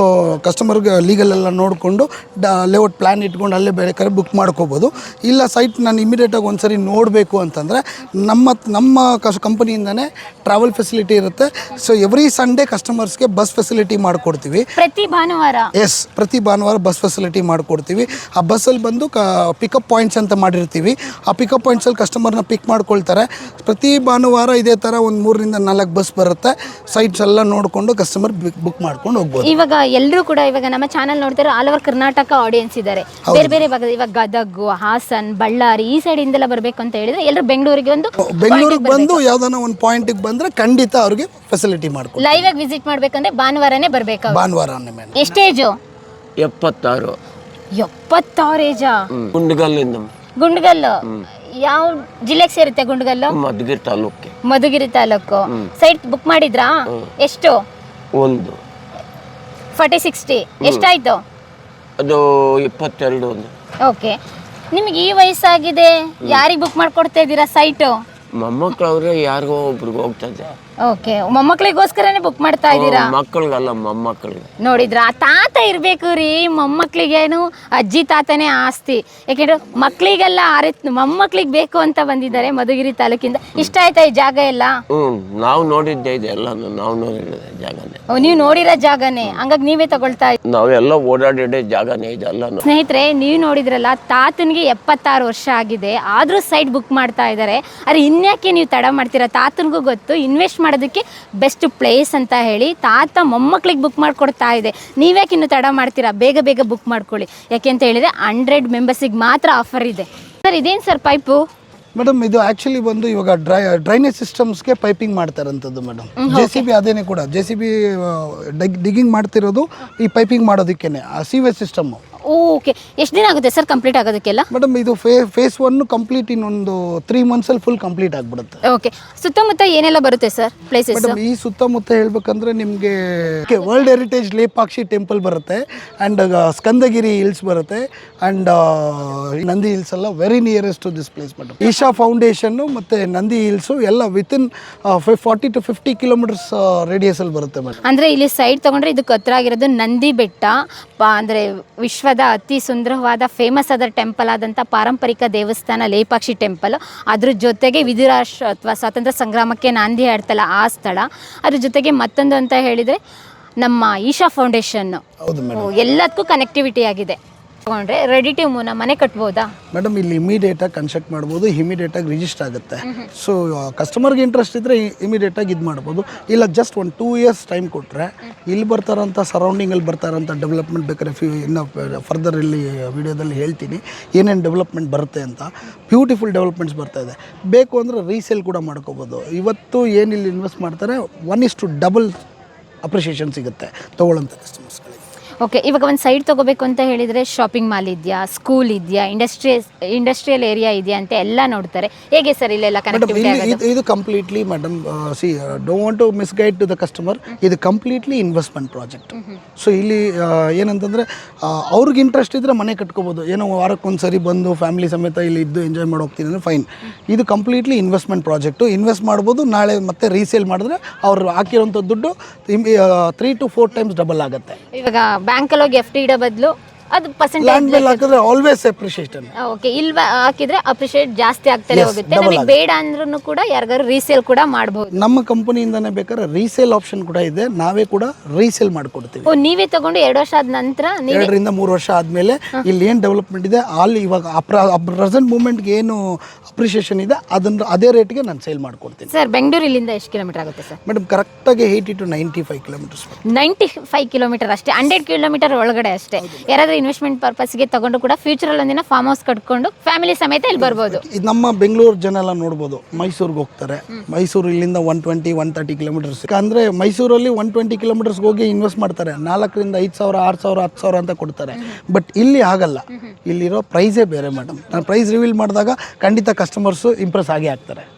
ಕಸ್ಟಮರ್ಗೆ ಲೀಗಲ್ ಎಲ್ಲ ನೋಡಿಕೊಂಡು ಲೇಔಟ್ ಪ್ಲ್ಯಾನ್ ಇಟ್ಕೊಂಡು ಅಲ್ಲೇ ಬೇಕಾದ್ರೆ ಬುಕ್ ಮಾಡ್ಕೋಬೋದು. ಇಲ್ಲ ಸೈಟ್ ನಾನು ಇಮಿಡಿಯೇಟಾಗಿ ಒಂದ್ಸರಿ ನೋಡಬೇಕು ಅಂತಂದರೆ ನಮ್ಮ ನಮ್ಮ ಕಸ್ ಕಂಪನಿಯಿಂದನೇ ಟ್ರಾವೆಲ್ ಫೆಸಿಲಿಟಿ ಇರುತ್ತೆ. ಸೊ ಎವ್ರಿ ಸಂಡೇ ಕಸ್ಟಮರ್ಸ್ಗೆ ಬಸ್ ಫೆಸಿಲಿಟಿ ಮಾಡಿಕೊಡ್ತೀವಿ. ಪ್ರತಿ ಭಾನುವಾರ? ಎಸ್ ಪ್ರತಿ ಭಾನುವಾರ ಬಸ್ ಫೆಸಿಲಿಟಿ ಮಾಡಿಕೊಡ್ತೀವಿ. ಆ ಬಸ್ಸಲ್ಲಿ ಬಂದು ಕ ಪಿಕಪ್ ಪಾಯಿಂಟ್ಸ್ ಅಂತ ಮಾಡಿರ್ತೀವಿ. ಆ ಪಿಕಪ್ ಪಾಯಿಂಟ್ಸಲ್ಲಿ ಕಸ್ಟಮರ್ನ ಪಿಕ್ ಮಾಡ್ಕೊಳ್ತಾರೆ. ಪ್ರತಿ ಭಾನುವಾರ ಇದೇ ಥರ ಒಂದು ಮೂರರಿಂದ ನಾಲ್ಕು ಬಸ್ ಬರುತ್ತೆ. ಸೈಟ್ಸ್ ಎಲ್ಲ ನೋಡಿಕೊಂಡು ಕಸ್ಟಮರ್ ಬುಕ್ ಮಾಡ್ಕೊಂಡು ಹೋಗ್ಬೋದು. ಇವಾಗ ಎಲ್ಲರೂ ಕೂಡ ಇವಾಗ ನಮ್ಮ ಚಾನಲ್ ನೋಡ್ತಾರೆ ಆಲ್ ಓವರ್ ಕರ್ನಾಟಕ ಆಡಿಯನ್ಸ್ ಇದ್ದಾರೆ. ಬೇರೆ ಬೇರೆ ಭಾಗದ ಇವಾಗ ಗದಗು ಹಾಸನ್ ಬಳ್ಳಾರಿ ಈ ಸೈಡ್ ಇಂದೆಲ್ಲ ಬರಬೇಕು ಅಂತ ಹೇಳಿದ್ರೆ ಎಲ್ಲರೂ ಬೆಂಗಳೂರಿಗೆ ಒಂದು ಬೆಂಗಳೂರಿಗೆ ಬಂದು ಯಾವ್ದಾನ ಒಂದು ಪಾಯಿಂಟಿಗೆ ಬಂದ್ರೆ ಖಂಡಿತ ಅವ್ರಿಗೆ ಫೆಸಿಲಿಟಿ ಮಾಡ್ಕೊಡ್ತೀವಿ. ಲೈವ್ ಆಗಿ ವಿಸಿಟ್ ಮಾಡ್ಬೇಕಂದ್ರೆ ಭಾನುವಾರನೇ ಬರ್ಬೇಕು ಭಾನುವಾರನೇ ಮೇಡಮ್ ಎಷ್ಟೇಜು ಎಪ್ಪತ್ತಾರು. ಎಪ್ಪತ್ತಾರು ಏಜಾ ಗುಂಡಗಲ್ಲಿಂದ. ಗುಂಡಗಲ್ಲು? ಯಾವ ಜಿಲ್ಲೆಗೆ ಸೇರುತ್ತೆ ಗುಂಡಗಲ್ಲು? ಮಧುಗಿರಿ ತಾಲೂಕು. ಮಧುಗಿರಿ ತಾಲೂಕು. ಸೈಟ್ ಬುಕ್ ಮಾಡಿದ್ರಾ? ಎಷ್ಟು? ಒಂದು. ಫಾರ್ಟಿ ಸಿಕ್ಸ್ಟಿ ಎಷ್ಟಾಯ್ತು? ಅದು ಇಪ್ಪತ್ತೆರಡು ಒಂದು. ಓಕೆ ನಿಮಗೆ ಈ ವಯಸ್ಸಾಗಿದೆ ಯಾರಿಗೆ ಬುಕ್ ಮಾಡ್ಕೊಡ್ತಾ ಇದ್ದೀರಾ ಸೈಟು ಮೊಮ್ಮಕ್ಕಳವ್ರೆ ಯಾರಿಗೋ ಒಬ್ರಿಗೆ ಹೋಗ್ತದೆ ಓಕೆ ಮೊಮ್ಮಕ್ಳಿಗೋಸ್ಕರನೇ ಬುಕ್ ಮಾಡ್ತಾ ಇದ್ದೀರಾ? ಮಕ್ಕಳಿಗಲ್ಲ ಮೊಮ್ಮಕ್ಕಳಿಗೆ ನೋಡಿದ್ರ ಆ ತಾತ ಇರಬೇಕು ರೀ ಮೊಮ್ಮಕ್ಳಿಗೇನು ಅಜ್ಜಿ ತಾತನೇ ಆಸ್ತಿ. ಯಾಕೆಂದ್ರೆ ಮಕ್ಕಳಿಗೆಲ್ಲ ಆರೈತ್ನ ಮೊಮ್ಮಕ್ಳಿಗೆ ಬೇಕು ಅಂತ ಬಂದಿದ್ದಾರೆ ಮಧುಗಿರಿ ತಾಲೂಕಿಂದ. ಇಷ್ಟ ಆಯ್ತಾ ಈ ಜಾಗ ಎಲ್ಲ? ಹ್ಮ್ ನಾವು ನೋಡಿದ್ದೆ ಇದೆಲ್ಲ ನಾವು ನೋಡಿದ ಜಾಗನೇ. ಓ, ನೀವು ನೋಡಿರೋ ಜಾಗನೇ? ಹಂಗಾಗಿ ನೀವೇ ತಗೊಳ್ತಾ ಇದ್ದೀವಿ ನಾವೆಲ್ಲ ಓಡಾಡಿದ್ದೆ ಜಾಗನೇ ಇದೆಲ್ಲ ಸ್ನೇಹಿತರೆ ನೀವು ನೋಡಿದ್ರಲ್ಲ ತಾತನಿಗೆ ಎಪ್ಪತ್ತಾರು ವರ್ಷ ಆಗಿದೆ. ಆದ್ರೂ ಸೈಟ್ ಬುಕ್ ಮಾಡ್ತಾ ಇದ್ದಾರೆ. ಅರೆ ಇನ್ಯಾಕೆ ನೀವು ತಡ ಮಾಡ್ತೀರಾ? ತಾತನಿಗೂ ಗೊತ್ತು. ಇನ್ವೆಸ್ಟ್ ಮಾಡೋದಕ್ಕೆ ಬೆಸ್ಟ್ ಪ್ಲೇಸ್ ಅಂತ ಹೇಳಿ ತಾತ ಮೊಮ್ಮಕ್ಳಿಗೆ ಬುಕ್ ಮಾಡಿಕೊಡ್ತಾ ಇದೆ. ನೀವ್ಯಾಕೆ ಇನ್ನು ತಡ ಮಾಡ್ತೀರಾ? ಬೇಗ ಬೇಗ ಬುಕ್ ಮಾಡ್ಕೊಳ್ಳಿ. ಯಾಕೆ ಅಂತ ಹೇಳಿದರೆ ಹಂಡ್ರೆಡ್ ಮೆಂಬರ್ಸಿಗೆ ಮಾತ್ರ ಆಫರ್ ಇದೆ. ಸರ್ ಇದೇನು ಸರ್ ಪೈಪು? ಮೇಡಮ್ ಇದು ಆಕ್ಚುಲಿ ಬಂದು ಇವಾಗ ಡ್ರೈ ಡ್ರೈನೇಜ್ ಸಿಸ್ಟಮ್ಸ್ಗೆ ಪೈಪಿಂಗ್ ಮಾಡ್ತಾರಂಥದ್ದು ಮೇಡಮ್. ಜೆ ಸಿ ಬಿ ಅದೇನೆ ಕೂಡ. ಜೆ ಸಿ ಬಿ ಡಿಗ್ಗಿಂಗ್ ಮಾಡ್ತಿರೋದು ಈ ಪೈಪಿಂಗ್ ಮಾಡೋದಕ್ಕೇನೆ ಆ ಸಿವೇಜ್ ಸಿಸ್ಟಮ್ಮು ಓಕೆ. ಎಷ್ಟು ದಿನ ಆಗುತ್ತೆ ಸರ್ ಕಂಪ್ಲೀಟ್ ಆಗೋದಕ್ಕೆಲ್ಲ? ಮೇಡಮ್ ಇದು ಫೇಸ್ ಒನ್ ಕಂಪ್ಲೀಟ್ ಇನ್ನೊಂದು ತ್ರೀ ಮಂತ್ಸಲ್ಲಿ ಫುಲ್ ಕಂಪ್ಲೀಟ್ ಆಗಿಬಿಡುತ್ತೆ. ಓಕೆ. ಸುತ್ತಮುತ್ತ ಏನೆಲ್ಲ ಬರುತ್ತೆ ಸರ್ ಪ್ಲೇಸಸ್ ಮೇಡಮ್ ಈ ಸುತ್ತಮುತ್ತ ಹೇಳ್ಬೇಕಂದ್ರೆ ನಿಮಗೆ ವರ್ಲ್ಡ್ ಹೆರಿಟೇಜ್ ಲೇಪಾಕ್ಷಿ ಟೆಂಪಲ್ ಬರುತ್ತೆ ಆ್ಯಂಡ್ ಸ್ಕಂದಗಿರಿ ಹಿಲ್ಸ್ ಬರುತ್ತೆ ಆ್ಯಂಡ್ ನಂದಿ ಹಿಲ್ಸ್ ಎಲ್ಲ very nearest to this place madam Isha foundation ಮತ್ತು ನಂದಿ ಹಿಲ್ಸು ಎಲ್ಲ within forty to fifty kilometers radius ಅಲ್ಲಿ ಬರುತ್ತೆ ಮೇಡಮ್ ಅಂದರೆ ಇಲ್ಲಿ ಸೈಡ್ ತಗೊಂಡ್ರೆ ಇದಕ್ಕೆ ಹತ್ರ ಆಗಿರೋದು ನಂದಿ ಬೆಟ್ಟ ಅಂದ್ರೆ ವಿಶ್ವದ ಅತಿ ಸುಂದರವಾದ ಫೇಮಸ್ ಆದ ಟೆಂಪಲ್ ಆದಂಥ ಪಾರಂಪರಿಕ ದೇವಸ್ಥಾನ ಲೇಪಾಕ್ಷಿ ಟೆಂಪಲ್ ಅದ್ರ ಜೊತೆಗೆ ವಿಧಿರಾಷ್ಟ್ರ ಅಥವಾ ಸ್ವಾತಂತ್ರ್ಯ ಸಂಗ್ರಾಮಕ್ಕೆ ನಾಂದಿ ಆಡ್ತಲ್ಲ ಆ ಸ್ಥಳ. ಅದ್ರ ಜೊತೆಗೆ ಮತ್ತೊಂದು ಅಂತ ಹೇಳಿದರೆ ನಮ್ಮ ಈಶಾ ಫೌಂಡೇಶನ್ ಹೌದು ಮೇಡಮ್ ಎಲ್ಲದಕ್ಕೂ ಕನೆಕ್ಟಿವಿಟಿ ಆಗಿದೆ. ತಗೊಂಡ್ರೆ ರೆಡಿ ಟು ಮೂನ ಮನೆ ಕಟ್ಬೋದಾ? ಮೇಡಮ್ ಇಲ್ಲಿ ಇಮಿಡಿಯೇಟ್ ಆಗಿ ಕನ್ಸ್ಟ್ರಕ್ಟ್ ಮಾಡ್ಬೋದು ಇಮಿಡಿಯೇಟಾಗಿ ರಿಜಿಸ್ಟರ್ ಆಗುತ್ತೆ. ಸೊ ಕಸ್ಟಮರ್ಗೆ ಇಂಟ್ರೆಸ್ಟ್ ಇದ್ರೆ ಇಮಿಡಿಯೇಟ್ ಆಗಿ ಇದು ಮಾಡ್ಬೋದು. ಇಲ್ಲ ಜಸ್ಟ್ ಒಂದು ಟೂ ಇಯರ್ಸ್ ಟೈಮ್ ಕೊಟ್ಟರೆ ಇಲ್ಲಿ ಬರ್ತಾರಂಥ ಸರೌಂಡಿಂಗಲ್ಲಿ ಬರ್ತಾರಂಥ ಡೆವಲಪ್ಮೆಂಟ್ ಬೇಕಾದ್ರೆ ಫ್ಯೂ ಇನ್ನು ಫರ್ದರ್ ಇಲ್ಲಿ ವಿಡಿಯೋದಲ್ಲಿ ಹೇಳ್ತೀನಿ, ಏನೇನು ಡೆವಲಪ್ಮೆಂಟ್ ಬರುತ್ತೆ ಅಂತ. ಬ್ಯೂಟಿಫುಲ್ ಡೆವಲಪ್ಮೆಂಟ್ಸ್ ಬರ್ತಾ ಇದೆ. ಬೇಕು ಅಂದರೆ ರೀಸೇಲ್ ಕೂಡ ಮಾಡ್ಕೋಬೋದು. ಇವತ್ತು ಏನಿಲ್ಲಿ ಇನ್ವೆಸ್ಟ್ ಮಾಡ್ತಾರೆ one is to double appreciation ಸಿಗುತ್ತೆ. ತೊಗೊಳ್ಳೋಂಥ ಕಸ್ಟಮರ್ಸ್ಗಳಿಗೆ ಓಕೆ ಇವಾಗ ಒಂದು ಸೈಡ್ ತಗೋಬೇಕು ಅಂತ ಹೇಳಿದರೆ ಶಾಪಿಂಗ್ ಮಾಲ್ ಇದೆಯಾ ಸ್ಕೂಲ್ ಇದೆಯಾ ಇಂಡಸ್ಟ್ರಿ ಇಂಡಸ್ಟ್ರಿಯಲ್ ಏರಿಯಾ ಇದೆಯಾ ಅಂತ ಎಲ್ಲ ನೋಡ್ತಾರೆ. ಹೇಗೆ ಸರ್ ಇಲ್ಲೆಲ್ಲ ಕನೆಕ್ಟಿವಿಟಿ ಇದು completely madam see don't want to misguide to the customer ಇದು ಕಂಪ್ಲೀಟ್ಲಿ ಇನ್ವೆಸ್ಟ್ಮೆಂಟ್ ಪ್ರಾಜೆಕ್ಟ್ ಸೊ ಇಲ್ಲಿ ಏನಂತಂದ್ರೆ ಏನಂತಂದರೆ ಅವ್ರಿಗೆ ಇಂಟ್ರೆಸ್ಟ್ ಇದ್ದರೆ ಮನೆ ಕಟ್ಕೋಬೋದು. ಏನೋ ವಾರಕ್ಕೊಂದು ಸರಿ ಬಂದು ಫ್ಯಾಮಿಲಿ ಸಮೇತ ಇಲ್ಲಿ ಇದ್ದು ಎಂಜಾಯ್ ಮಾಡಿ ಹೋಗ್ತೀನಿ ಅಂದರೆ ಫೈನ್ ಇದು ಕಂಪ್ಲೀಟ್ಲಿ ಇನ್ವೆಸ್ಟ್ಮೆಂಟ್ ಪ್ರಾಜೆಕ್ಟು ಇನ್ವೆಸ್ಟ್ ಮಾಡ್ಬೋದು ನಾಳೆ ಮತ್ತೆ ರೀಸೇಲ್ ಮಾಡಿದ್ರೆ ಅವ್ರು ಹಾಕಿರೋಂಥ ದುಡ್ಡು three to four times double ಆಗುತ್ತೆ. ಇವಾಗ బ్యాంకులో ఎఫ్డీల బదులు ಅದು ಪರ್ಸೆಂಟೇಜ್ ಲ್ಯಾಂಡ್ ಮೇಲೆ ಹಾಕಿದ್ರೆ ಆಲ್ವೇಸ್ ಅಪ್ರಿಷಿಯೇಷನ್ ಓಕೆ ಇಲ್ವಾ ಹಾಕಿದ್ರೆ ಅಪ್ರಿಷಿಯೇಟ್ ಜಾಸ್ತಿ ಆಗ್ತಾನೆ Yes, ಹೋಗುತ್ತೆ. double ನಮಗೆ ಬೇಡ ಅಂದ್ರೂ ಕೂಡ ಯಾರಿಗಾರು ರೀಸೇಲ್ ಕೂಡ ಮಾಡಬಹುದು ನಮ್ಮ ಕಂಪನಿಯಿಂದನೇ ಬೇಕಾದ್ರೆ ರೀಸೇಲ್ ಆಪ್ಷನ್ ಕೂಡ ಇದೆ. ನಾವೇ ಕೂಡ ರೀಸೇಲ್ ಮಾಡಿಕೊಡ್ತೀವಿ. ಓ ನೀವೇ ತಗೊಂಡು ಎರಡು ವರ್ಷ ಆದ ನಂತರ ನೀವು ಎರಡರಿಂದ ಮೂರು ವರ್ಷ ಆದಮೇಲೆ ಇಲ್ಲಿ ಏನು ಡೆವಲಪ್ಮೆಂಟ್ ಇದೆ ಆಲ್ ಇವಾಗ ಪ್ರೆಸೆಂಟ್ ಮೂಮೆಂಟ್ಗೆ ಏನು ಅಪ್ರಿಷಿಯೇಷನ್ ಇದೆ ಅದನ್ನು ಅದೇ ರೇಟ್ಗೆ ನಾನು ಸೇಲ್ ಮಾಡ್ಕೊಡ್ತೀನಿ. ಸರ್ ಬೆಂಗಳೂರು ಇಲ್ಲಿಂದ ಎಷ್ಟು ಕಿಲೋಮೀಟರ್ ಆಗುತ್ತೆ ಸರ್ ಮೇಡಮ್ ಕರೆಕ್ಟಾಗಿ eighty to ninety five kilometers ninety five kilometer ಅಷ್ಟೇ ಹಂಡ್ರೆಡ್ ಕಿಲೋಮೀಟರ್ ಒಳಗಡೆ ಅಷ್ಟೇ. ಯಾರಾದ್ರೂ ಇನ್ವೆಸ್ಟ್ಮೆಂಟ್ ಪರ್ಪಸ್ಗೆ ತಗೊಂಡು ಕೂಡ ಫ್ಯೂಚರಲ್ಲಿ ಒಂದಿನ ಫಾರ್ಮ್ ಹೌಸ್ ಕಟ್ಕೊಂಡು ಫ್ಯಾಮಿಲಿ ಸಮೇತ ಇಲ್ಲಿ ಬರ್ಬೋದು. ಇದು ನಮ್ಮ ಬೆಂಗಳೂರು ಜನ ಎಲ್ಲ ನೋಡ್ಬೋದು, ಮೈಸೂರಿಗೆ ಹೋಗ್ತಾರೆ. ಮೈಸೂರು ಇಲ್ಲಿಂದ one twenty one thirty kilometers ಅಂದರೆ ಮೈಸೂರಲ್ಲಿ ಒನ್ ಟ್ವೆಂಟಿ ಕಿಲೋಮೀಟರ್ಸ್ಗೆ ಹೋಗಿ ಇನ್ವೆಸ್ಟ್ ಮಾಡ್ತಾರೆ. ನಾಲ್ಕರಿಂದ ಐದು ಸಾವಿರ, ಆರು ಸಾವಿರ, ಹತ್ತು ಸಾವಿರ ಅಂತ ಕೊಡ್ತಾರೆ. ಬಟ್ ಇಲ್ಲಿ ಆಗಲ್ಲ. ಇಲ್ಲಿರೋ ಪ್ರೈಸೇ ಬೇರೆ ಮೇಡಮ್ ನಾನು ಪ್ರೈಸ್ ರಿವೀಲ್ ಮಾಡಿದಾಗ ಖಂಡಿತ ಕಸ್ಟಮರ್ಸು ಇಂಪ್ರೆಸ್ ಆಗೇ ಆಗ್ತಾರೆ.